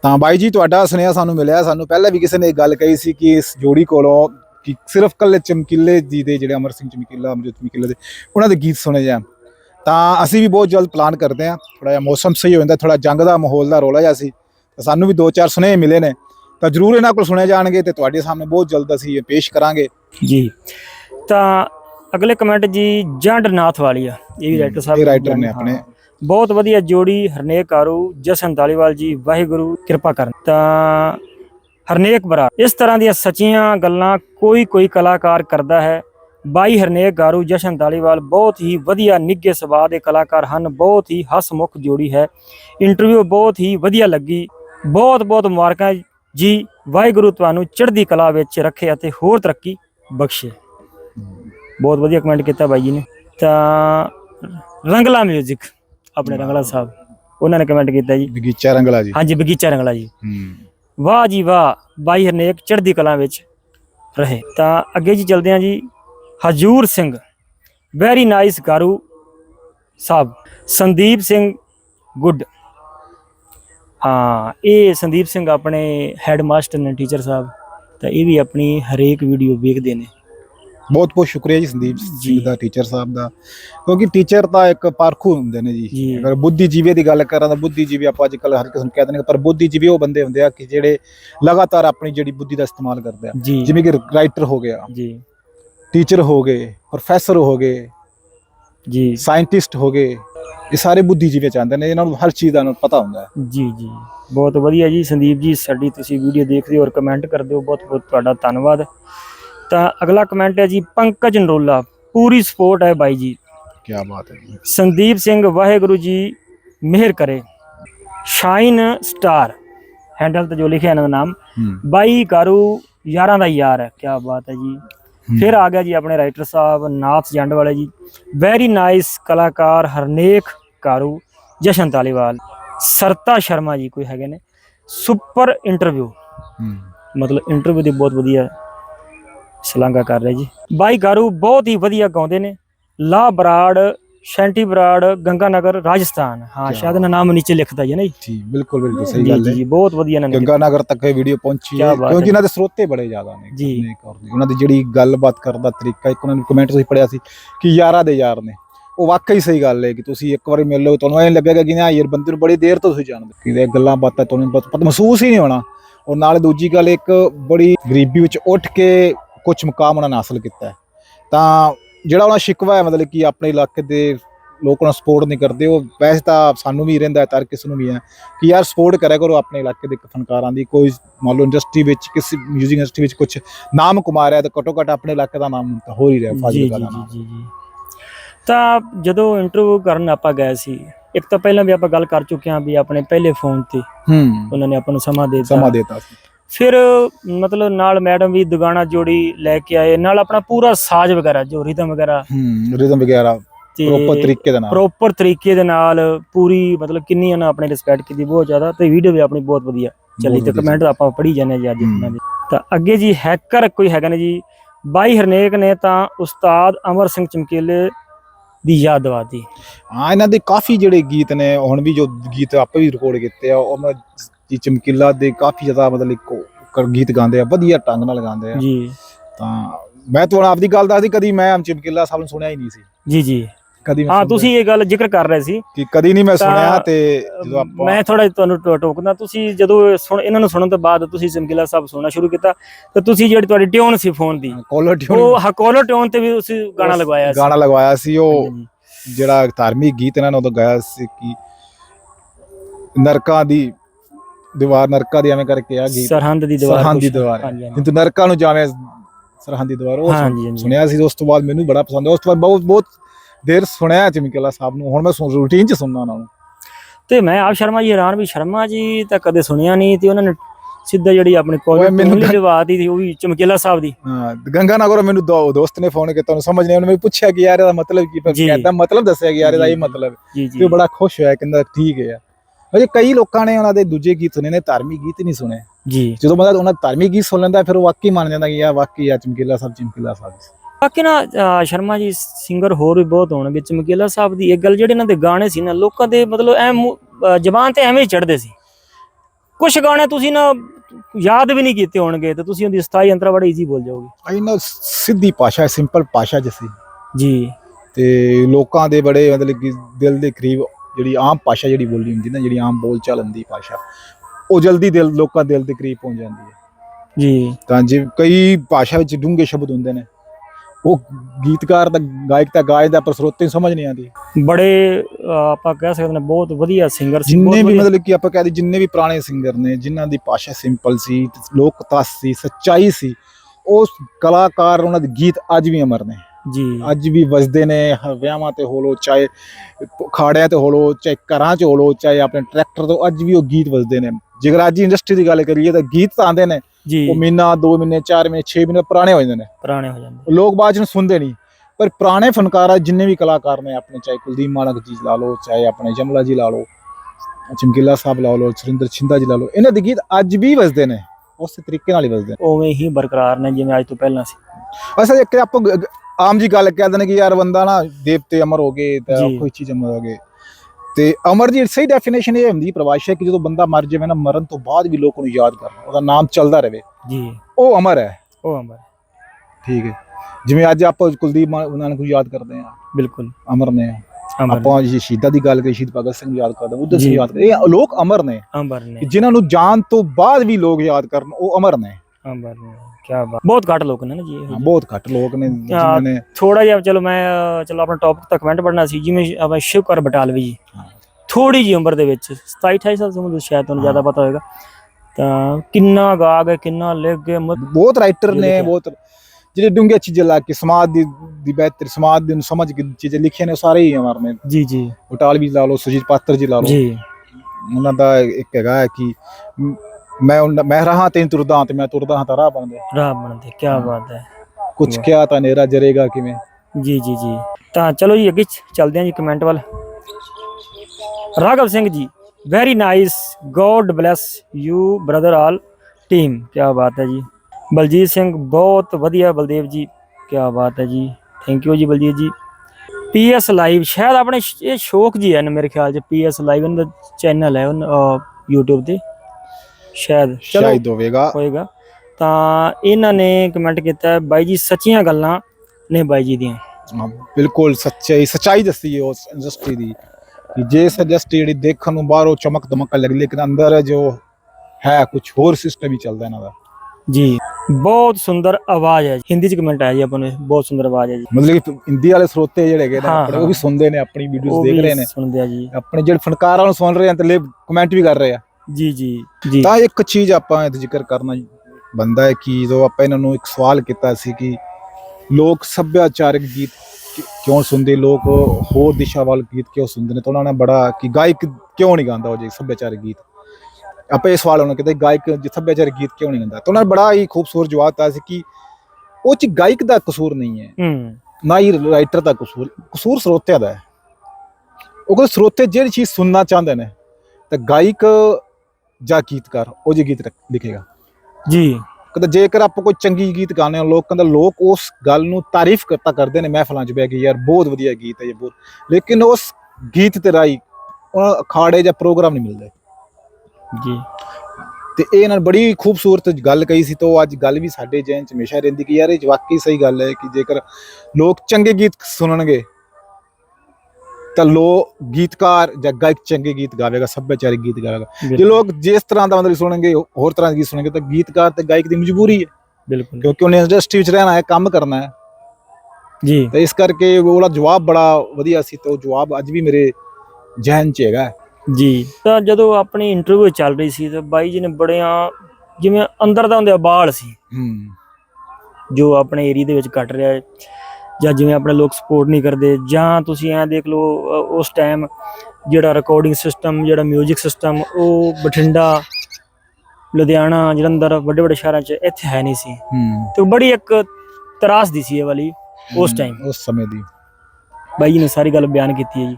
S1: ਤਾਂ ਬਾਈ ਜੀ ਤੁਹਾਡਾ ਸੁਨੇਹਾ ਸਾਨੂੰ ਮਿਲਿਆ ਸਾਨੂੰ ਪਹਿਲਾਂ ਵੀ ਕਿਸੇ ਨੇ ਇਹ ਗੱਲ ਕਹੀ ਸੀ ਕਿ ਇਸ ਜੋੜੀ ਕੋਲੋਂ ਕਿ ਸਿਰਫ ਕੱਲੇ ਚਮਕੀਲੇ ਜੀ ਦੇ ਜਿਹੜੇ ਅਮਰ ਸਿੰਘ ਚਮਕੀਲਾ ਅਮਰਜੋਤ ਚਮਕੀਲਾ ਦੇ ਉਹਨਾਂ ਦੇ ਗੀਤ ਸੁਣੇ ਜਾਣ। ਤਾਂ ਅਸੀਂ ਵੀ ਬਹੁਤ ਜਲਦ ਪਲਾਨ ਕਰਦੇ ਹਾਂ ਥੋੜਾ ਜਿਹਾ ਮੌਸਮ ਸਹੀ ਹੋ ਜਾਂਦਾ ਥੋੜਾ ਜੰਗ ਦਾ ਮਾਹੌਲ ਦਾ ਰੋਲਾ ਜਿਹਾ ਸੀ। ਤਾਂ ਸਾਨੂੰ ਵੀ ਦੋ ਚਾਰ ਸੁਨੇਹੇ ਮਿਲੇ ਨੇ ਤਾਂ ਜਰੂਰ ਇਹਨਾਂ ਕੋਲ ਸੁਣੇ ਜਾਣਗੇ ਤੇ ਤੁਹਾਡੇ ਸਾਹਮਣੇ ਬਹੁਤ ਜਲਦ ਅਸੀਂ ਇਹ ਪੇਸ਼ ਕਰਾਂਗੇ।
S2: ਜੀ। ਤਾਂ ਅਗਲੇ ਕਮੈਂਟ ਜੀ ਜੰਡ ਨਾਥ ਵਾਲੀਆ ਇਹ ਵੀ ਰਾਈਟਰ ਸਾਹਿਬ
S1: ਇਹ ਰਾਈਟਰ ਨੇ। ਆਪਣੇ।
S2: ਬਹੁਤ ਵਧੀਆ ਜੋੜੀ ਹਰਨੇਕ ਕਾਰੂ ਜਸਨ ਤਾਲੀਵਾਲ ਜੀ ਵਾਹਿਗੁਰੂ ਕਿਰਪਾ ਕਰਨ। ਤਾਂ ਹਰਨੇਕ ਬਰਾ ਇਸ ਤਰ੍ਹਾਂ ਦੀਆਂ ਸੱਚੀਆਂ ਗੱਲਾਂ ਕੋਈ ਕੋਈ ਕਲਾਕਾਰ ਕਰਦਾ ਹੈ। ਬਾਈ ਹਰਨੇਕ ਗਾਰੂ ਜਸ਼ਨ ਤਾਲੀਵਾਲ ਬਹੁਤ ਹੀ ਵਧੀਆ ਨਿੱਘੇ ਸੁਭਾਅ ਦੇ ਕਲਾਕਾਰ ਹਨ ਬਹੁਤ ਹੀ ਹਸਮੁਖ ਜੋੜੀ ਹੈ। ਇੰਟਰਵਿਊ ਬਹੁਤ ਹੀ ਵਧੀਆ ਲੱਗੀ। ਬਹੁਤ ਬਹੁਤ ਮੁਬਾਰਕਾਂ ਜੀ। ਵਾਹਿਗੁਰੂ ਤੁਹਾਨੂੰ ਚੜ੍ਹਦੀ ਕਲਾ ਵਿੱਚ ਰੱਖੇ ਅਤੇ ਹੋਰ ਤਰੱਕੀ ਬਖਸ਼ੇ। ਬਹੁਤ ਵਧੀਆ ਕਮੈਂਟ ਕੀਤਾ ਬਾਈ ਜੀ ਨੇ। ਤਾਂ ਰੰਗਲਾ 뮤직 ਆਪਣੇ ਰੰਗਲਾ ਸਾਹਿਬ ਉਹਨਾਂ ਨੇ ਕਮੈਂਟ ਕੀਤਾ ਜੀ।
S1: ਬਗੀਚਾ ਰੰਗਲਾ ਜੀ।
S2: ਹਾਂਜੀ ਬਗੀਚਾ ਰੰਗਲਾ ਜੀ। ਵਾਹ ਜੀ ਵਾਹ ਬਾਈ ਹਰਨੇਕ ਚੜ੍ਹਦੀ ਕਲਾ ਵਿੱਚ ਰਹੇ। ਤਾਂ ਅੱਗੇ ਜੀ ਚਲਦੇ ਹਾਂ ਜੀ ਹਜੂਰ ਸਿੰਘ ਵੈਰੀ ਨਾਈਸ ਗਾਰੂ ਸਾਹਿਬ ਸੰਦੀਪ ਸਿੰਘ ਗੁੱਡ। ਹਾਂ ਇਹ ਸੰਦੀਪ ਸਿੰਘ ਆਪਣੇ ਹੈਡ ਮਾਸਟਰ ਨੇ ਟੀਚਰ ਸਾਹਿਬ ਤਾਂ ਇਹ ਵੀ ਆਪਣੀ ਹਰੇਕ ਵੀਡੀਓ ਵੇਖਦੇ ਨੇ।
S1: ਬਹੁਤ ਬਹੁਤ ਸ਼ੁਕਰੀਆ ਜੀ ਸੰਦੀਪ
S2: ਜੀ।
S1: ਦਾ ਟੀਚਰ ਸਾਹਿਬ ਦਾ। ਕਿਉਂਕਿ ਟੀਚਰ ਤਾਂ ਇੱਕ ਪਾਰਖੂ ਹੁੰਦੇ ਨੇ
S2: ਜੀ।
S1: ਅਗਰ ਬੁੱਧੀਜੀਵੀ ਦੀ ਗੱਲ ਕਰਾਂ ਤਾਂ ਬੁੱਧੀਜੀਵੀ ਆਪਾਂ ਅੱਜ ਕੱਲ ਹਰ ਕਿਸੇ ਨੂੰ ਕਹਿ ਦਿੰਦੇ ਨੇ ਪਰ ਬੁੱਧੀਜੀਵੀ ਉਹ ਬੰਦੇ ਹੁੰਦੇ ਆ ਕਿ ਜਿਹੜੇ ਲਗਾਤਾਰ ਆਪਣੀ ਜਿਹੜੀ ਬੁੱਧੀ ਦਾ ਇਸਤੇਮਾਲ ਕਰਦੇ ਆ। ਜਿਵੇਂ ਕਿ ਰਾਈਟਰ ਹੋ ਗਿਆ
S2: ਜੀ।
S1: ਟੀਚਰ ਹੋ ਗਏ ਪ੍ਰੋਫੈਸਰ ਹੋ ਗਏ
S2: ਜੀ।
S1: ਸਾਇੰਟਿਸਟ ਹੋ ਗਏ ਇਹ ਸਾਰੇ ਬੁੱਧੀਜੀਵੀ ਚਾਹੁੰਦੇ ਨੇ ਇਹਨਾਂ ਨੂੰ ਹਰ ਚੀਜ਼ ਦਾ ਪਤਾ ਹੁੰਦਾ ਹੈ।
S2: ਜੀ ਜੀ। ਬਹੁਤ ਵਧੀਆ ਜੀ ਸੰਦੀਪ ਜੀ ਸਾਡੀ ਤੁਸੀਂ ਵੀਡੀਓ ਦੇਖਦੇ ਹੋ ਔਰ ਕਮੈਂਟ ਕਰਦੇ ਹੋ ਬਹੁਤ ਬਹੁਤ ਤੁਹਾਡਾ ਧੰਨਵਾਦ। ਤਾਂ ਅਗਲਾ ਕਮੈਂਟ ਹੈ ਜੀ ਪੰਕਜ ਨਰੋਲਾ ਪੂਰੀ ਸਪੋਰਟ ਹੈ ਬਾਈ ਜੀ।
S1: ਕੀ ਬਾਤ ਹੈ ਜੀ।
S2: ਸੰਦੀਪ ਸਿੰਘ ਵਾਹਿਗੁਰੂ ਜੀ ਮਿਹਰ ਕਰੇ। ਸ਼ਾਈਨ ਸਟਾਰ ਹੈਂਡਲ ਤੇ ਜੋ ਲਿਖਿਆ ਇਹਨਾਂ ਦਾ ਨਾਮ। ਬਾਈ ਕਾਰੂ ਯਾਰਾਂ ਦਾ ਯਾਰ ਹੈ। ਕੀ ਬਾਤ ਹੈ ਜੀ। ਫਿਰ ਆ ਗਿਆ ਜੀ ਆਪਣੇ ਰਾਈਟਰ ਸਾਹਿਬ ਨਾਥ ਜੰਡ ਵਾਲੇ ਜੀ। ਵੈਰੀ ਨਾਈਸ ਕਲਾਕਾਰ ਹਰਨੇਕ ਕਾਰੂ ਜਸ਼ਨ ਤਾਲੀਵਾਲ ਸਰਤਾ ਸ਼ਰਮਾ ਜੀ ਕੋਈ ਹੈਗੇ ਨੇ। ਸੁਪਰ ਇੰਟਰਵਿਊ ਮਤਲਬ ਇੰਟਰਵਿਊ ਦੀ ਬਹੁਤ ਵਧੀਆ ਸ਼ਲਾਘਾ ਕਰ ਰਹੇ ਜੀ। ਬਾਈ ਗਾਰੂ ਬਹੁਤ ਹੀ ਵਧੀਆ ਗਾਉਂਦੇ ਨੇ। ਲਾ ਬਰਾੜ ਸ਼ੈਂਟੀ ਬਰਾੜ ਗੰਗਾਨਗਰ ਰਾਜਸਥਾਨ। ਹਾਂ ਸ਼ਾਇਦ ਇਹਨਾਂ ਨਾਮ ਨੀਚੇ ਲਿਖਦਾ ਜੀ ਨਾ ਜੀ।
S1: ਠੀਕ ਬਿਲਕੁਲ ਬਿਲਕੁਲ ਸਹੀ ਗੱਲ ਹੈ।
S2: ਜੀ ਬਹੁਤ ਵਧੀਆ ਇਹਨਾਂ ਨੇ
S1: ਗੰਗਾ ਨਗਰ ਤੱਕ ਇਹ ਵੀਡੀਓ ਪਹੁੰਚੀ ਹੈ ਕਿਉਂਕਿ
S2: ਹੈ।
S1: ਇਹਨਾਂ ਦੇ ਸਰੋਤੇ ਬੜੇ ਜ਼ਿਆਦਾ ਨੇ
S2: ਜੀ।
S1: ਉਹਨਾਂ ਦੀ ਜਿਹੜੀ ਗੱਲਬਾਤ ਕਰਨ ਦਾ ਤਰੀਕਾ ਇੱਕ ਉਹਨਾਂ ਨੇ ਕਮੈਂਟ ਤੁਸੀਂ ਪੜਿਆ ਸੀ ਕਿ ਯਾਰਾਂ ਦੇ ਯਾਰ ਨੇ। ਉਹ ਵਾਕਈ ਸਹੀ ਗੱਲ ਹੈ ਕਿ ਤੁਸੀਂ ਇੱਕ ਵਾਰੀ ਮਿਲ ਲਓ ਤੁਹਾਨੂੰ ਐਂ ਲੱਗੇਗਾ ਕਿ ਨਾ ਯਾਰ ਬੰਦੇ ਨੂੰ ਬੜੀ ਦੇਰ ਤੋਂ ਤੁਸੀਂ ਜਾਣਦੇ ਕਿ ਇਹ ਗੱਲਾਂ ਬਾਤਾਂ ਤੁਹਾਨੂੰ ਪਤ ਮਹਿਸੂਸ ਹੀ ਨਹੀਂ ਹੋਣਾ। ਔਰ ਨਾਲ ਦੂਜੀ ਗੱਲ ਇੱਕ ਬੜੀ ਗਰੀਬੀ ਵਿੱਚ ਉੱਠ ਕੇ ਕੁਝ ਮੁਕਾਮ ਉਹਨਾਂ ਨੇ ਹਾਸਲ ਕੀਤਾ ਹੈ। ਤਾਂ ਜਿਹੜਾ ਉਹਨਾਂ ਸ਼ਿਕਵਾ ਹੈ ਮਤਲਬ ਕਿ ਆਪਣੇ ਇਲਾਕੇ ਦੇ ਲੋਕ ਉਹਨਾਂ ਸਪੋਰਟ ਨਹੀਂ ਕਰਦੇ ਉਹ ਵੈਸੇ ਤਾਂ ਸਾਨੂੰ ਵੀ ਰਹਿੰਦਾ ਹੈ ਤਾਂ ਕਿਸ ਨੂੰ ਵੀ ਹੈ ਕਿ ਯਾਰ ਸਪੋਰਟ ਕਰਿਆ ਕਰੋ ਆਪਣੇ ਇਲਾਕੇ ਦੇ ਫਨਕਾਰਾਂ ਦੀ ਕੋਈ ਮੰਨ ਲਓ ਇੰਡਸਟਰੀ ਵਿੱਚ ਕਿਸੇ 뮤직 ਇੰਡਸਟਰੀ ਵਿੱਚ ਕੁਝ ਨਾਮ ਕਮਾ ਰਿਹਾ ਤਾਂ ਘੱਟੋ ਘੱਟ ਆਪਣੇ ਇਲਾਕੇ ਦਾ ਨਾਮ ਤਾਂ ਹੋ ਹੀ ਰਿਹਾ ਫਾਜ਼ਿਲਕਾ ਦਾ ਨਾਮ।
S2: ਜੀ ਜੀ। ਤਾਂ ਜਦੋਂ ਇੰਟਰਵਿਊ ਕਰਨ ਆਪਾਂ ਗਏ ਸੀ ਇੱਕ ਤਾਂ ਪਹਿਲਾਂ ਵੀ ਆਪਾਂ ਗੱਲ ਕਰ ਚੁੱਕੇ ਹਾਂ ਵੀ ਆਪਣੇ ਪਹਿਲੇ ਫੋਨ ਤੇ
S1: ਹੂੰ।
S2: ਉਹਨਾਂ ਨੇ ਆਪਾਂ ਨੂੰ ਸਮਾਂ ਦੇ ਦਿੱਤਾ।
S1: ਸਮਾਂ ਦੇਤਾ ਸੀ।
S2: ਫਿਰ ਮਤਲਬ ਨਾਲ ਮੈਡਮ ਵੀ ਦੁਗਾਣਾ ਜੋੜੀ ਲੈ ਕੇ ਆਏ ਨਾਲ ਆਪਣਾ ਪੂਰਾ ਸਾਜ਼ ਵਗੈਰਾ ਜੋ ਰਿਦਮ ਵਗੈਰਾ।
S1: ਹੂੰ ਰਿਦਮ ਵਗੈਰਾ ਪ੍ਰੋਪਰ ਤਰੀਕੇ ਦੇ ਨਾਲ।
S2: ਪ੍ਰੋਪਰ ਤਰੀਕੇ ਦੇ ਨਾਲ ਪੂਰੀ ਮਤਲਬ ਕਿੰਨੀ ਉਹਨਾਂ ਆਪਣੇ ਰਿਸਪੈਕਟ ਕੀਤੀ ਬਹੁਤ ਜ਼ਿਆਦਾ ਤੇ ਵੀਡੀਓ ਵੀ ਆਪਣੀ ਬਹੁਤ ਵਧੀਆ ਚੱਲੀ ਤੇ ਕਮੈਂਟ ਆਪਾਂ ਪੜ੍ਹੀ ਜਾਂਦੇ ਜੀ ਅੱਜ। ਇਹਨਾਂ ਦੇ। ਤਾਂ ਅੱਗੇ ਜੀ ਹੈਕਰ ਕੋਈ ਹੈਗਾ ਨੇ ਜੀ। ਬਾਈ ਹਰਨੇਕ ਨੇ ਤਾਂ ਉਸਤਾਦ ਅਮਰ ਸਿੰਘ ਚਮਕੀਲੇ ਦੀ ਯਾਦ ਦਿਵਾਤੀ
S1: ਹਾਂ ਇਹਨਾਂ ਦੇ ਕਾਫੀ ਜਿਹੜੇ ਗੀਤ ਨੇ ਹੁਣ ਵੀ ਜੋ ਗੀਤ ਆਪੇ ਵੀ ਰਿਕਾਰਡ ਕੀਤੇ ਆ ਉਹ ਮੈਂ ਜੀ ਚਮਕੀਲਾ ਦੇ ਕਾਫੀ ਜ਼ਿਆਦਾ ਮਤਲਬ ਇੱਕ ਗੀਤ ਗਾਉਂਦੇ ਆ ਵਧੀਆ ਢੰਗ ਨਾਲ ਗਾਉਂਦੇ ਆ।
S2: ਜੀ।
S1: ਤਾਂ ਮੈਂ ਤੁਹਾਨੂੰ ਆਪਦੀ ਗੱਲ ਦੱਸਦੀ ਕਦੀ ਮੈਂ ਚਮਕੀਲਾ ਸਾਹਿਬ ਨੂੰ ਸੁਣਿਆ ਹੀ ਨਹੀਂ ਸੀ।
S2: ਜੀ ਜੀ।
S1: ਕਦੀ
S2: ਹਾਂ ਤੁਸੀਂ ਇਹ ਗੱਲ ਜ਼ਿਕਰ ਕਰ ਰਹੇ ਸੀ
S1: ਕਿ ਕਦੀ ਨਹੀਂ ਮੈਂ ਸੁਣਿਆ ਤੇ ਜਦੋਂ ਆਪਾਂ
S2: ਮੈਂ ਥੋੜਾ ਤੁਹਾਨੂੰ ਟੋਕਦਾ ਤੁਸੀਂ ਜਦੋਂ ਸੁਣ ਇਹਨਾਂ ਨੂੰ ਸੁਣਨ ਤੋਂ ਬਾਅਦ ਤੁਸੀਂ ਚਮਕੀਲਾ ਸਾਹਿਬ ਸੁਣਨਾ ਸ਼ੁਰੂ ਕੀਤਾ ਤਾਂ ਤੁਸੀਂ ਜਿਹੜੀ ਤੁਹਾਡੀ ਟਿਊਨ ਸੀ ਫੋਨ ਦੀ
S1: ਕਾਲਰ ਟਿਊਨ
S2: ਉਹ ਹਕੋਲੋ ਟਿਊਨ ਤੇ ਵੀ ਤੁਸੀਂ ਗਾਣਾ ਲਗਵਾਇਆ ਸੀ।
S1: ਗਾਣਾ ਲਗਵਾਇਆ ਸੀ ਉਹ ਜਿਹੜਾ ਧਾਰਮਿਕ ਗੀਤ ਇਹਨਾਂ ਨੇ ਉਦੋਂ ਗਾਇਆ ਸੀ ਕਿ ਨਰਕਾਂ ਦੀ ਦੀਵਾਰ ਨਰਕਾਂ ਦੀ ਐਵੇਂ ਕਰਕੇ ਆ ਗੀਤ
S2: ਸਰਹੰਦ ਦੀ ਦੀਵਾਰ
S1: ਸਰਹੰਦ ਦੀ ਦੀਵਾਰ।
S2: ਹਾਂਜੀ
S1: ਜਿੰਤੂ ਨਰਕਾਂ ਨੂੰ ਜਾਵੇਂ ਸਰਹੰਦ ਦੀ ਦੀਵਾਰ ਉਹ। ਸੁਣਿਆ ਸੀ ਉਸ ਤੋਂ ਬਾਅਦ ਮੈਨੂੰ ਬੜਾ ਪਸੰਦ ਆਇਆ ਉਸ ਤੋਂ ਬਾਅਦ ਬਹੁਤ ਬਹੁਤ ਦੇਰ ਸੁਣਿਆ ਚਮਕੀਲਾ ਸਾਹਿਬ ਨੂੰ। ਹੁਣ ਮੈਂ ਰੂਟੀਨ ਚ ਸੁਣਨਾ ਉਹਨਾਂ ਨੂੰ।
S2: ਤੇ ਮੈਂ ਆਪ ਸ਼ਰਮਾ ਜੀ ਹੈਰਾਨ ਵੀ ਸ਼ਰਮਾ ਜੀ ਤਾਂ ਕਦੇ ਸੁਣਿਆ ਨਹੀਂ ਤੇ ਉਹਨਾਂ ਨੇ ਸਿੱਧਾ ਜਿਹੜੀ ਆਪਣੇ
S1: ਮੈਨੂੰ
S2: ਦਿਵਾਤੀ ਸੀ ਉਹ ਵੀ ਚਮਕੀਲਾ ਸਾਹਿਬ ਦੀ।
S1: ਹਾਂ ਤੇ ਗੰਗਾ ਨਗਰ ਮੈਨੂੰ ਦੋ ਦੋਸਤ ਨੇ ਫੋਨ ਕੀਤਾ ਉਹਨੂੰ ਸਮਝ ਨਹੀਂ ਉਹਨੇ ਮੈਨੂੰ ਪੁੱਛਿਆ ਕਿ ਯਾਰ ਇਹਦਾ ਮਤਲਬ ਕੀ ਫਿਰ
S2: ਜੀ।
S1: ਕਹਿੰਦਾ ਮਤਲਬ ਦੱਸਿਆ ਕਿ ਯਾਰ ਇਹਦਾ ਇਹ ਮਤਲਬ। ਤੇ ਬੜਾ ਖੁਸ਼ ਹੋਇਆ ਕਹਿੰਦਾ ਠੀਕ ਹੈ ਅਜੇ ਕਈ ਲੋਕਾਂ ਨੇ ਉਹਨਾਂ ਦੇ ਦੂਜੇ ਗੀਤ ਸੁਣੇ ਨੇ ਧਾਰਮਿਕ ਗੀਤ ਨਹੀਂ ਸੁਣੇ।
S2: ਜੀ।
S1: ਜਦੋਂ ਬੰਦਾ ਉਹਨਾਂ ਧਾਰਮਿਕ ਗੀਤ ਸੁਣ ਲੈਂਦਾ ਫਿਰ ਉਹ ਵਾਕਈ ਮੰਨ ਜਾਂਦਾ ਕਿ ਯਾਰ ਵਾਕਈ ਆ ਚਮਕੀਲਾ ਸਾਹਿਬ ਚਮਕੀਲਾ ਸਾਹਿਬ
S2: ਬਾਕੀ ਨਾ ਸ਼ਰਮਾ ਜੀ ਸਿੰਗਰ ਹੋਰ ਵੀ ਬਹੁਤ ਹੋਣਗੇ। ਚਮਕੀਲਾ ਸਾਹਿਬ ਦੀ ਇੱਕ ਗੱਲ ਜਿਹੜੇ ਇਹਨਾਂ ਦੇ ਗਾਣੇ ਸੀ ਨਾ ਲੋਕਾਂ ਦੇ ਮਤਲਬ ਐ ਜ਼ਬਾਨ ਤੇ ਐਵੇਂ ਚੜਦੇ ਸੀ। ਕੁਝ ਗਾਣੇ ਤੁਸੀਂ ਨਾ ਯਾਦ ਵੀ ਨਹੀਂ ਕੀਤੇ ਹੋਣਗੇ ਤੇ ਤੁਸੀਂ ਉਹਦੀ ਸਥਾਈ ਅੰਤਰਾ ਬੜਾ ਈਜ਼ੀ ਬੋਲ ਜਾਓਗੇ।
S1: ਇਹਨਾਂ ਸਿੱਧੀ ਭਾਸ਼ਾ ਸਿੰਪਲ ਭਾਸ਼ਾ ਜਸੀ
S2: ਜੀ।
S1: ਤੇ ਲੋਕਾਂ ਦੇ ਬੜੇ ਮਤਲਬ ਕਿ ਦਿਲ ਦੇ ਕਰੀਬ ਜਿਹੜੀ ਆਮ ਭਾਸ਼ਾ ਜਿਹੜੀ ਬੋਲੀ ਹੁੰਦੀ ਨਾ ਜਿਹੜੀ ਆਮ ਬੋਲ ਚਾਲ ਹੁੰਦੀ ਭਾਸ਼ਾ ਉਹ ਜਲਦੀ ਦਿਲ ਲੋਕਾਂ ਦਿਲ ਦੇ ਕਰੀਬ ਪਹੁੰਚ ਜਾਂਦੀ ਹੈ।
S2: ਜੀ।
S1: ਤਾਂ ਜੇ ਕਈ ਭਾਸ਼ਾ ਵਿੱਚ ਡੂੰਘੇ ਸ਼ਬਦ ਹੁੰਦੇ ਨੇ ਉਹ ਗੀਤਕਾਰ ਦਾ ਗਾਇਕ ਤਾਂ ਗਾਇਦਾ ਪਰ ਸਰੋਤੇ ਸਮਝ ਨਹੀਂ ਆਉਂਦੀ।
S2: ਬੜੇ ਆਪਾਂ ਕਹਿ ਸਕਦੇ ਨੇ ਬਹੁਤ ਵਧੀਆ ਸਿੰਗਰ ਸੀ
S1: ਜਿੰਨੇ ਵੀ ਮਤਲਬ ਕਿ ਆਪਾਂ ਕਹਦੇ ਜਿੰਨੇ ਵੀ ਪੁਰਾਣੇ ਸਿੰਗਰ ਨੇ ਜਿਨ੍ਹਾਂ ਦੀ ਭਾਸ਼ਾ ਸਿੰਪਲ ਸੀ ਲੋਕਤਸ ਸੀ ਸੱਚਾਈ ਸੀ ਉਸ ਕਲਾਕਾਰ ਉਹਨਾਂ ਦੇ ਗੀਤ ਅੱਜ ਵੀ ਅਮਰ ਨੇ।
S2: ਜੀ।
S1: ਅੱਜ ਵੀ ਵਜਦੇ ਨੇ ਵਿਆਹਾਂ ਤੇ ਹੋਲੋ ਚਾਹੇ ਖਾੜਿਆਂ ਤੇ ਹੋਲੋ ਚਾਹੇ ਘਰਾਂ 'ਚ ਹੋਲੋ ਚਾਹੇ ਆਪਣੇ ਟਰੈਕਟਰ ਤੋਂ ਅੱਜ ਵੀ ਉਹ ਗੀਤ ਵਜਦੇ ਨੇ। ਜੇਕਰ ਅੱਜ ਇੰਡਸਟਰੀ ਦੀ ਗੱਲ ਕਰੀਏ ਤਾਂ ਗੀਤ ਤਾਂ ਆਉਂਦੇ ਨੇ। ਉਹ ਮਹੀਨਾ 2 ਮਹੀਨੇ 4 ਮਹੀਨੇ 6 ਮਹੀਨੇ ਪੁਰਾਣੇ ਹੋ ਜਾਂਦੇ ਨੇ।
S2: ਪੁਰਾਣੇ ਹੋ ਜਾਂਦੇ
S1: ਲੋਕ ਬਾਅਦ ਨੂੰ ਸੁਣਦੇ ਨਹੀਂ। ਪਰ ਪੁਰਾਣੇ ਫਨਕਾਰ ਆ ਜਿੰਨੇ ਵੀ ਕਲਾਕਾਰ ਨੇ ਆਪਣੇ ਚਾਹੇ ਕੁਲਦੀਪ ਮਾਨਕ ਜੀ ਲਾ ਲਓ ਚਾਹੇ ਆਪਣੇ ਜਮਲਾ ਜੀ ਲਾ ਲਓ ਚਮਕੀਲਾ ਸਾਹਿਬ ਲਾ ਲਓ ਸੁਰਿੰਦਰ ਛਿੰਦਾ ਜੀ ਲਾ ਲਓ ਇਹਨਾਂ ਦੇ ਗੀਤ ਅੱਜ ਵੀ ਵਜਦੇ ਨੇ। ਉਸੇ ਤਰੀਕੇ ਨਾਲ ਹੀ ਵਜਦੇ ਨੇ।
S2: ਉਵੇਂ ਹੀ ਬਰਕਰਾਰ ਨੇ ਜਿਵੇਂ ਅੱਜ ਤੋਂ ਪਹਿਲਾਂ ਸੀ।
S1: ਅਸਲ ਇੱਕ ਆਪਾਂ ਆਮ ਜੀ ਗੱਲ ਕਹਿ ਦਿੰਦੇ ਕਿ ਯਾਰ ਬੰਦਾ ਨਾ ਦੇਵਤੇ ਅਮਰ ਹੋ ਗਏ ਤਾਂ
S2: ਜੀ।
S1: ਕੋਈ ਚੀਜ਼ ਅਮਰ ਹੋ ਗਏ। ਤੇ ਅਮਰ ਦੀ ਸਹੀ ਡੈਫੀਨੇਸ਼ਨ ਇਹ ਹੁੰਦੀ ਪਰਿਭਾਸ਼ਾ ਕਿ ਜਦੋਂ ਬੰਦਾ ਮਰ ਜਾਵੇ ਨਾ ਮਰਨ ਤੋਂ ਬਾਅਦ ਵੀ ਲੋਕ ਉਹਨੂੰ ਯਾਦ ਕਰਨ ਉਹਦਾ ਨਾਮ ਚੱਲਦਾ ਰਹੇ।
S2: ਜੀ।
S1: ਉਹ ਅਮਰ ਹੈ।
S2: ਉਹ ਅੰਬਰ
S1: ਠੀਕ ਹੈ। ਜਿਵੇਂ ਅੱਜ ਆਪਾਂ ਕੁਲਦੀਪ ਮਾ- ਉਹਨਾਂ ਨੂੰ ਯਾਦ ਕਰਦੇ ਆ
S2: ਬਿਲਕੁਲ।
S1: ਅਮਰ ਨੇ। ਆਪਾਂ ਜੇ ਸ਼ਹੀਦਾਂ ਦੀ ਗੱਲ ਕਰੀ ਸ਼ਹੀਦ ਭਗਤ ਸਿੰਘ ਨੂੰ ਯਾਦ ਕਰਦੇ
S2: ਜੀ।
S1: ਸੇ ਯਾਦ ਕਰਦੇ ਇਹ ਲੋਕ ਅਮਰ ਨੇ।
S2: ਅੰਬਰ ਨੇ।
S1: ਕਿ ਜਿਨ੍ਹਾਂ ਨੂੰ ਜਾਣ ਤੋਂ ਬਾਅਦ ਵੀ ਲੋਕ ਯਾਦ ਕਰਨ ਉਹ ਅਮਰ ਨੇ।
S2: ਅੰਬਰ ਨੇ। ਕੀ ਬਾਤ। ਬਹੁਤ ਘੱਟ ਲੋਕ ਨੇ ਨਾ ਜੀ
S1: ਹਾਂ। ਬਹੁਤ ਘੱਟ ਲੋਕ ਨੇ ਜਿਨ੍ਹਾਂ ਨੇ
S2: ਥੋੜਾ ਜਿਹਾ ਚਲੋ ਮੈਂ ਅਹ, ਚਲੋ ਆਪਣਾ ਟੌਪਿਕ ਤੱਕ ਕਮੈਂਟ ਪੜਨਾ ਸੀ ਜਿਵੇਂ ਆਪਾਂ ਸ਼ਿਵਕਰ ਬਟਾਲਵੀ ਜੀ।
S1: ਹਾਂ।
S2: ਥੋੜੀ ਜੀ ਉਮਰ ਦੇ ਵਿੱਚ 27 28 ਸਾਲ ਦੀ ਉਮਰ ਦੇ ਸ਼ਾਇਦ ਤੁਹਾਨੂੰ ਜ਼ਿਆਦਾ ਪਤਾ ਹੋਵੇਗਾ ਤਾਂ ਕਿੰਨਾ ਗਾ ਗਏ ਕਿੰਨਾ ਲਿਖ ਗਏ ਮਤ-
S1: ਬਹੁਤ ਰਾਈਟਰ ਨੇ
S2: ਲਿਖਿਆ।
S1: ਬਹੁਤ ਜਿਹੜੇ ਡੂੰਘੇ ਚੀਜ਼ਾਂ ਲਾ ਕੇ ਸਮਾਜ ਦੀ ਦੀ ਬਿਹਤਰ ਸਮਾਜ ਦੀ ਨੂੰ ਸਮਝ ਕੇ ਚੀਜ਼ਾਂ ਲਿਖੀਆਂ ਨੇ ਉਹ ਸਾਰੇ ਹੀ ਅਮਰ ਨੇ
S2: ਜੀ ਜੀ।
S1: ਉਟਾਲ ਵੀ ਲਾ ਲਓ ਸੁਜੀਤ ਪਾਤਰ ਜੀ ਲਾ ਲਓ।
S2: ਜੀ।
S1: ਉਹਨਾਂ ਦਾ ਇੱਕ ਹੈਗਾ ਹੈ ਕਿ ਮ- ਮੈਂ ਮੈਂ ਰਹਾ ਤੈਨੂੰ ਤੁਰਦਾ ਹਾਂ ਤੇ ਮੈਂ ਤੁਰਦਾ ਹਾਂ ਤਾਂ ਰਾਹ ਬਣਦੇ
S2: ਰਾਹ ਬਣਦੇ ਕੀ ਬਾਤ ਹੈ।
S1: ਕੁਛ ਕਿਹਾ ਤਾਂ ਨੇਰਾ ਜਰੇਗਾ ਕਿਵੇਂ?
S2: ਜੀ ਜੀ ਜੀ। ਤਾਂ ਚਲੋ ਜੀ ਅੱਗੇ ਚ- ਚੱਲਦੇ ਹਾਂ ਜੀ ਕਮੈਂਟ ਵੱਲ। Raghav Singh ji very nice god bless you brother all team ਕੀ ਬਾਤ ਹੈ ਜੀ। ਬਲਜੀਤ ਸਿੰਘ ਬਹੁਤ ਵਧੀਆ ਬਲਦੇਵ ਜੀ। ਕੀ ਬਾਤ ਹੈ ਜੀ। ਥੈਂਕ ਯੂ ਜੀ ਬਲਜੀਤ ਜੀ। ਪੀਐਸ ਲਾਈਵ ਸ਼ਾਇਦ ਆਪਣੇ ਸ਼- ਇਹ ਸ਼ੋਕ ਜੀ ਹਨ ਮੇਰੇ ਖਿਆਲ ਚ। ਪੀਐਸ ਲਾਈਵ ਇਹਨਾਂ ਦਾ ਚੈਨਲ ਹੈ ਉਹਨਾਂ YouTube ਤੇ। ਸ਼ਾਇਦ। ਚਲੋ
S1: ਸ਼ਾਇਦ ਹੋਵੇਗਾ।
S2: ਹੋਏਗਾ। ਤਾਂ ਇਹਨਾਂ ਨੇ ਕਮੈਂਟ ਕੀਤਾ ਹੈ, ਬਾਈ ਜੀ ਸੱਚੀਆਂ ਗੱਲਾਂ ਨੇ ਬਾਈ ਜੀ ਦੀਆਂ।
S1: ਹਾਂ, ਬਿਲਕੁਲ ਸੱਚਾਈ ਸੱਚਾਈ ਦੱਸੀ ਹੈ ਉਸ ਇੰਡਸਟਰੀ ਦੀ। ਕਿ ਜੇ ਇੰਡਸਟਰੀ ਜਿਹੜੀ ਦੇਖਣ ਨੂੰ ਬਾਹਰੋਂ ਚਮਕ ਦਮਕ ਲੱਗ ਲੇਕਿਨ ਅੰਦਰ ਜੋ ਹੈ ਕੁਝ ਹੋਰ ਸਿਸਟਮ ਹੀ ਚੱਲਦਾ ਇਹਨਾਂ ਦਾ।
S2: ਜੀ ਬਹੁਤ ਸੁੰਦਰ ਆਵਾਜ਼ ਹੈ ਹਿੰਦੀ ਚ ਕਮੈਂਟ ਆਇਆ ਜੀ ਆਪਾਂ ਨੂੰ ਇਹ, ਬਹੁਤ ਸੁੰਦਰ ਆਵਾਜ਼ ਹੈ ਜੀ।
S1: ਮਤਲਬ ਕਿ ਹਿੰਦੀ ਵਾਲੇ ਸਰੋਤੇ ਜਿਹੜੇ ਹੈਗੇ ਨੇ
S2: ਹਾਂ,
S1: ਆਪਣੇ ਉਹ ਵੀ ਸੁਣਦੇ ਨੇ ਆਪਣੀ ਵੀਡੀਓਜ਼ ਦੇਖ ਰਹੇ ਨੇ।
S2: ਸੁਣਦੇ ਆ ਜੀ।
S1: ਆਪਣੇ ਜਿਹੜੇ ਫਨਕਾਰਾਂ ਨੂੰ ਸੁਣ ਰਹੇ ਆ ਤੇ ਲੈ ਕਮੈਂਟ ਵੀ ਕਰ ਰਹੇ ਆ।
S2: ਜੀ ਜੀ ਜੀ।
S1: ਤਾਂ ਇੱਕ ਚੀਜ਼ ਆਪਾਂ ਇਹ ਜ਼ਿਕਰ ਕਰਨਾ ਬੰਦਾ ਹੈ ਕਿ ਜਦੋਂ ਆਪਾਂ ਇਹਨਾਂ ਨੂੰ ਇੱਕ ਸਵਾਲ ਕੀਤਾ ਸੀ ਕਿ ਲੋਕ ਸੱਭਿਆਚਾਰਕ ਗੀਤ ਕਿਉਂ ਸੁਣਦੇ ਲੋਕ ਹੋਰ ਦਿਸ਼ਾ ਵੱਲ ਗੀਤ ਕਿਉਂ ਸੁਣਦੇ ਨੇ ਤਾਂ ਉਹਨਾਂ ਨੇ ਬੜਾ ਕਿ ਗਾਇਕ ਕਿਉਂ ਨਹੀਂ ਗਾਉਂਦਾ ਉਹ ਜੇ ਸੱਭਿਆਚਾਰਕ ਗੀਤ? ਆਪਾਂ ਇਹ ਸਵਾਲ ਉਹਨਾਂ ਕਿਤੇ ਗਾਇਕ ਜੇ ਸੱਭਿਆਚਾਰਕ ਗੀਤ ਕਿਉਂ ਨਹੀਂ ਗਾਉਂਦਾ? ਤਾਂ ਉਹਨਾਂ ਨੇ ਬੜਾ ਹੀ ਖੂਬਸੂਰਤ ਜਵਾਬ ਦਿੱਤਾ ਸੀ ਕਿ ਉਹ ਚ ਗਾਇਕ ਦਾ ਕਸੂਰ ਨਹੀਂ ਹੈ।
S2: ਹੂੰ।
S1: ਨਾ ਹੀ ਰਾਈਟਰ ਦਾ ਕਸੂਰ ਕਸੂਰ ਸਰੋਤਿਆਂ ਦਾ ਹੈ। ਉਹ ਕਹਿੰਦੇ ਸਰੋਤੇ ਜਿਹੜੀ ਚੀਜ਼ ਸੁਣਨਾ ਚਾਹੁੰਦੇ ਨੇ ਤਾਂ ਗਾਇਕ ਜਾਂ ਗੀਤਕਾਰ ਉਹ ਜੇ ਗੀਤ ਰੱਖ- ਲਿਖੇਗਾ।
S2: ਜੀ।
S1: ਕਹਿੰਦਾ ਜੇਕਰ ਆਪਾਂ ਕੋਈ ਚੰਗੀ ਗੀਤ ਗਾਣੇ ਆ ਲੋਕ ਕਹਿੰਦਾ ਲੋਕ ਉਸ ਗੱਲ ਨੂੰ ਤਾਰੀਫ ਕਰਤਾ ਕਰਦੇ ਨੇ ਮਹਿਫਲਾਂ 'ਚ ਬਹਿ ਕੇ ਯਾਰ ਬਹੁਤ ਵਧੀਆ ਗੀਤ ਹੈ ਇਹ ਬਹੁਤ। ਲੇਕਿਨ ਉਸ ਗੀਤ ਤੇ ਰਾਈ ਉਹ ਅਖਾੜੇ ਜਾਂ ਪ੍ਰੋਗਰਾਮ ਨਹੀਂ ਮਿਲਦੇ।
S2: ਜੀ।
S1: ਤੇ ਇਹ ਇਹਨਾਂ ਨੇ ਬੜੀ ਖੂਬਸੂਰਤ ਗੱਲ ਕਹੀ ਸੀ ਤਾਂ ਉਹ ਅੱਜ ਗੱਲ ਵੀ ਸਾਡੇ ਜੈਨ ਚ ਹਮੇਸ਼ਾ ਰਹਿੰਦੀ ਕਿ ਯਾਰ ਇਹ ਵਾਕਈ ਸਹੀ ਗੱਲ ਹੈ ਕਿ ਜੇਕਰ ਲੋਕ ਚੰਗੇ ਗੀਤ ਸੁਣਨਗੇ ਤਾਂ ਲੋ ਗੀਤਕਾਰ ਜਾਂ ਗਾਇਕ ਚੰਗੇ ਗੀਤ ਗਾਵੇਗਾ ਸੱਭਿਆਚਾਰਕ ਗੀਤ ਗਾਵੇਗਾ। ਜੇ ਲੋਕ ਜਿਸ ਤਰ੍ਹਾਂ ਦਾ ਮਤਲਬ ਸੁਣਨਗੇ ਹੋਰ ਤਰ੍ਹਾਂ ਦੇ ਗੀਤ ਸੁਣਨਗੇ ਤਾਂ ਗੀਤਕਾਰ ਤੇ ਗਾਇਕ ਦੀ ਮਜਬੂਰੀ ਹੈ।
S2: ਬਿਲਕੁਲ।
S1: ਕਿਉਂਕਿ ਉਹਨੇ ਇੰਡਸਟਰੀ ਵਿੱਚ ਰਹਿਣਾ ਹੈ ਕੰਮ ਕਰਨਾ ਹੈ।
S2: ਜੀ।
S1: ਤਾਂ ਇਸ ਕਰਕੇ ਉਹਦਾ ਜਵਾਬ ਬੜਾ ਵਧੀਆ ਸੀ ਤਾਂ ਉਹ ਜਵਾਬ ਅੱਜ ਵੀ ਮੇਰੇ ਜਹਨ 'ਚ ਹੈਗਾ।
S2: ਜੀ। ਤਾਂ ਜਦੋਂ ਆਪਣੀ ਇੰਟਰਵਿਊ ਚੱਲ ਰਹੀ ਸੀ ਤਾਂ ਬਾਈ ਜੀ ਨੇ ਬੜਿਆਂ ਜਿਵੇਂ ਅੰਦਰ ਦਾ ਹੁੰਦੇ ਉਬਾਲ ਸੀ।
S1: ਹੂੰ।
S2: ਜੋ ਆਪਣੇ ਏਰੀਆ ਦੇ ਵਿੱਚ ਘਟ ਰਿਹਾ ਹੈ। ਜਾਂ ਜਿਵੇਂ ਆਪਣੇ ਲੋਕ ਸਪੋਰਟ ਨਹੀਂ ਕਰਦੇ ਜਾਂ ਤੁਸੀਂ ਐਂ ਦੇਖ ਲਓ ਉਸ ਟਾਈਮ ਜਿਹੜਾ ਰਿਕਾਰਡਿੰਗ ਸਿਸਟਮ ਜਿਹੜਾ 뮤직 ਸਿਸਟਮ ਉਹ ਬਠਿੰਡਾ ਲੁਧਿਆਣਾ ਜਲੰਧਰ ਵੱਡੇ ਵੱਡੇ ਸ਼ਹਿਰਾਂ 'ਚ ਇੱਥੇ ਹੈ ਨਹੀਂ ਸੀ। ਤੇ ਬੜੀ ਇੱਕ ਤਰਾਸਦੀ ਸੀ ਇਹ ਵਾਲੀ ਉਸ ਟਾਈਮ
S1: ਉਸ ਸਮੇਂ ਦੀ।
S2: ਬਾਈ ਜੀ ਨੇ ਸਾਰੀ ਗੱਲ ਬਿਆਨ ਕੀਤੀ ਹੈ ਜੀ।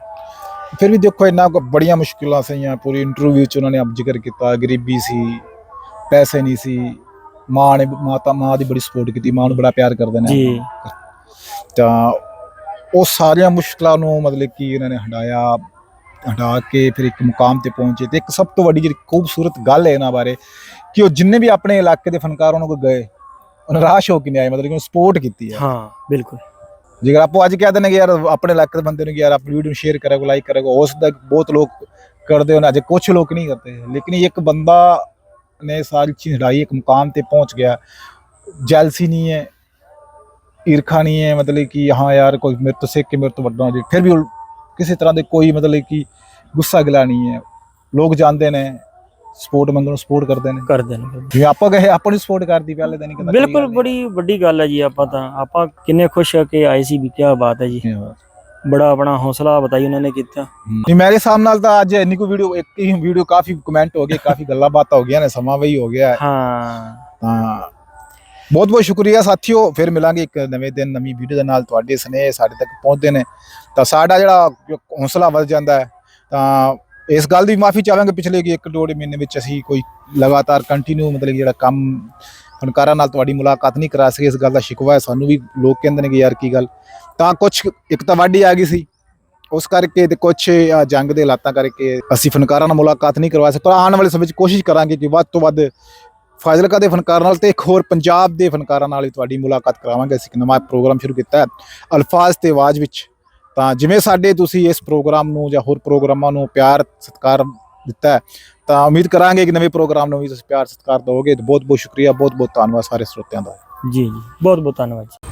S1: ਫਿਰ ਵੀ ਦੇਖੋ ਇੰਨਾ ਕੁ ਬੜੀਆਂ ਮੁਸ਼ਕਿਲਾਂ ਸੀਆਂ ਪੂਰੀ ਇੰਟਰਵਿਊ ਚ ਉਹਨਾਂ ਨੇ ਆਪ ਜ਼ਿਕਰ ਕੀਤਾ ਗਰੀਬੀ ਸੀ ਪੈਸੇ ਨਹੀਂ ਸੀ। ਮਾਂ ਨੇ ਮਾਤਾ ਮਾਂ ਦੀ ਬੜੀ ਸਪੋਰਟ ਕੀਤੀ ਮਾਂ ਨੂੰ ਬੜਾ ਪਿਆਰ ਕਰਦੇ ਨੇ।
S2: ਜੀ।
S1: ਤਾਂ ਉਹ ਸਾਰੀਆਂ ਮੁਸ਼ਕਲਾਂ ਨੂੰ ਮਤਲਬ ਕਿ ਇਹਨਾਂ ਨੇ ਹਟਾਇਆ ਹਟਾ ਕੇ ਫਿਰ ਇੱਕ ਮੁਕਾਮ ਤੇ ਪਹੁੰਚੇ ਤੇ ਇੱਕ ਸਭ ਤੋਂ ਵੱਡੀ ਜਿਹੜੀ ਖੂਬਸੂਰਤ ਗੱਲ ਹੈ ਇਹਨਾਂ ਬਾਰੇ ਕਿ ਉਹ ਜਿੰਨੇ ਵੀ ਆਪਣੇ ਇਲਾਕੇ ਦੇ ਫਨਕਾਰ ਉਹਨਾਂ ਕੋਲ ਗਏ ਉਹ ਨਿਰਾਸ਼ ਹੋ ਕੇ ਨਹੀਂ ਆਏ ਮਤਲਬ ਕਿ ਉਹ ਸਪੋਰਟ ਕੀਤੀ ਹੈ।
S2: ਹਾਂ ਬਿਲਕੁਲ।
S1: ਜੇਕਰ ਆਪੋ ਅੱਜ ਕਹਿ ਦਿੰਦੇ ਕਿ ਯਾਰ ਆਪਣੇ ਇਲਾਕੇ ਦੇ ਬੰਦੇ ਨੂੰ ਯਾਰ ਆਪਣੀ ਵੀਡੀਓ ਸ਼ੇਅਰ ਕਰੇਗਾ ਲਾਈਕ ਕਰੇਗਾ ਉਸ ਦਾ ਬਹੁਤ ਲੋਕ ਕਰਦੇ ਹਨ ਅਜੇ ਕੁਝ ਲੋਕ ਨਹੀਂ ਕਰਦੇ ਲੇਕਿਨ ਇੱਕ ਬੰਦਾ ਨੇ ਸਾਰੀ ਚੀਜ਼ ਹਟਾਈ ਇੱਕ ਮੁਕਾਮ ਤੇ ਪਹੁੰਚ ਗਿਆ। ਜੈਲਸੀ ਨਹੀਂ ਹੈ ਈਰਖਾ ਨਹੀਂ ਹੈ ਮਤਲਬ ਕਿ ਹਾਂ ਯਾਰ ਕੋਈ ਮੇਰੇ ਤੋਂ ਸਿੱਖ ਕੇ ਮੇਰੇ ਤੋਂ ਵੱਡਾ ਹੋ ਜੇ ਫਿਰ ਵੀ ਕਿਸੇ ਤਰ੍ਹਾਂ ਦੇ ਕੋਈ ਮਤਲਬ ਕਿ ਗੁੱਸਾ ਗਿਲਾ ਨਹੀਂ ਹੈ। ਲੋਕ ਜਾਣਦੇ ਨੇ ਸਪੋਰਟ ਮੰਗਣ ਨੂੰ ਸਪੋਰਟ ਕਰਦੇ ਨੇ।
S2: ਕਰਦੇ ਨੇ
S1: ਜਿਵੇਂ ਆਪਾਂ ਕਹੇ ਆਪਾਂ ਨੂੰ ਸਪੋਰਟ ਕਰਦੀ ਪਹਿਲੇ ਕਹਿੰਦਾ ਕੋਈ
S2: ਬਿਲਕੁਲ। ਬੜੀ ਵੱਡੀ ਗੱਲ ਹੈ ਜੀ ਆਪਾਂ ਤਾਂ। ਆਪਾਂ ਕਿੰਨੇ ਖੁਸ਼ ਆ ਕਿ ਆਏ ਸੀ ਵੀ ਕੀ ਬਾਤ ਹੈ ਜੀ। ਬੜਾ ਆਪਣਾ ਹੌਸਲਾ ਬਤਾਈ ਉਹਨਾਂ ਨੇ ਕੀਤਾ।
S1: ਨਹੀਂ ਮੇਰੇ ਹਿਸਾਬ ਨਾਲ ਤਾਂ ਅੱਜ ਇੰਨੀ ਕੋ ਵੀਡੀਓ ਇੱਕ ਹੀ ਵੀਡੀਓ ਕਾਫੀ ਕਮੈਂਟ ਹੋ ਗਏ ਕਾਫੀ ਗੱਲਾਂ ਬਾਤਾਂ ਹੋ ਗਈਆਂ ਨੇ ਸਮਾਂ ਵੀ ਹੋ ਗਿਆ। ਹੈ।
S2: ਹਾਂ।
S1: ਤਾਂ ਬਹੁਤ ਬਹੁਤ ਸ਼ੁਕਰੀਆ ਸਾਥੀਓ, ਫਿਰ ਮਿਲਾਂਗੇ ਇੱਕ ਨਵੇਂ ਦਿਨ, ਨਵੀਂ ਵੀਡੀਓ ਦੇ ਨਾਲ। ਤੁਹਾਡੇ ਸਨੇਹ ਸਾਡੇ ਤੱਕ ਪਹੁੰਚਦੇ ਨੇ। ਤਾਂ ਸਾਡਾ ਜਿਹੜਾ ਹੌਸਲਾ ਵੱਧ ਜਾਂਦਾ ਹੈ, ਤਾਂ ਇਸ ਗੱਲ ਦੀ ਮਾਫੀ ਚਾਹਾਂਗੇ ਪਿਛਲੇ ਕਿ ਇੱਕ ਡੋੜ ਮਹੀਨੇ ਵਿੱਚ ਅਸੀਂ ਕੋਈ ਲਗਾਤਾਰ ਕੰਟੀਨਿਊ ਮਤਲਬ ਕਿ ਜਿਹੜਾ ਕੰਮ ਫਨਕਾਰਾਂ ਨਾਲ ਤੁਹਾਡੀ ਮੁਲਾਕਾਤ ਨਹੀਂ ਕਰਾ ਸਕੇ, ਇਸ ਗੱਲ ਦਾ ਸ਼ਿਕਵਾ ਹੈ। ਸਾਨੂੰ ਵੀ ਲੋਕ ਕਹਿੰਦੇ ਨੇ ਕਿ ਯਾਰ ਕੀ ਗੱਲ। ਤਾਂ ਕੁਝ ਇੱਕ ਤਾਂ ਵਾਢੀ ਆ ਗਈ ਸੀ। ਉਸ ਕਰਕੇ ਤੇ ਕੁਝ ਜੰਗ ਦੇ ਹਾਲਾਤਾਂ ਕਰਕੇ ਅਸੀਂ ਫਨਕਾਰਾਂ ਨਾਲ ਮੁਲਾਕਾਤ ਨਹੀਂ ਕਰਵਾ ਸਕੇ। ਪਰ ਆਉਣ ਵਾਲੇ ਸਮੇਂ 'ਚ ਕੋਸ਼ਿਸ਼ ਕਰਾਂਗੇ ਕਿ ਵੱਧ ਤੋਂ ਵੱਧ ਫਾਜ਼ਿਲਕਾ ਦੇ ਫਨਕਾਰਾਂ ਨਾਲ ਤੇ ਇੱਕ ਹੋਰ ਪੰਜਾਬ ਦੇ ਫਨਕਾਰਾਂ ਨਾਲ ਹੀ ਤੁਹਾਡੀ ਮੁਲਾਕਾਤ ਕਰਾਵਾਂਗੇ। ਅਸੀਂ ਇੱਕ ਨਵਾਂ ਪ੍ਰੋਗਰਾਮ ਸ਼ੁਰੂ ਕੀਤਾ ਹੈ। ਅਲਫਾਜ਼ ਤੇ ਆਵਾਜ਼ ਵਿੱਚ ਤਾਂ ਜਿਵੇਂ ਸਾਡੇ ਤੁਸੀਂ ਇਸ ਪ੍ਰੋਗਰਾਮ ਨੂੰ ਜਾਂ ਹੋਰ ਪ੍ਰੋਗਰਾਮਾਂ ਨੂੰ ਪਿਆਰ ਸਤਿਕਾਰ ਦਿੱਤਾ ਹੈ, ਤਾਂ ਉਮੀਦ ਕਰਾਂਗੇ ਕਿ ਨਵੇਂ ਪ੍ਰੋਗਰਾਮ ਨੂੰ ਵੀ ਤੁਸੀਂ ਪਿਆਰ ਸਤਿਕਾਰ ਦਿਓਗੇ। ਬਹੁਤ ਬਹੁਤ ਸ਼ੁਕਰੀਆ ਬਹੁਤ ਬਹੁਤ ਧੰਨਵਾਦ ਸਾਰੇ ਸਰੋਤਿਆਂ ਦਾ।
S2: ਜੀ ਜੀ। ਬਹੁਤ ਬਹੁਤ ਧੰਨਵਾਦ ਜੀ।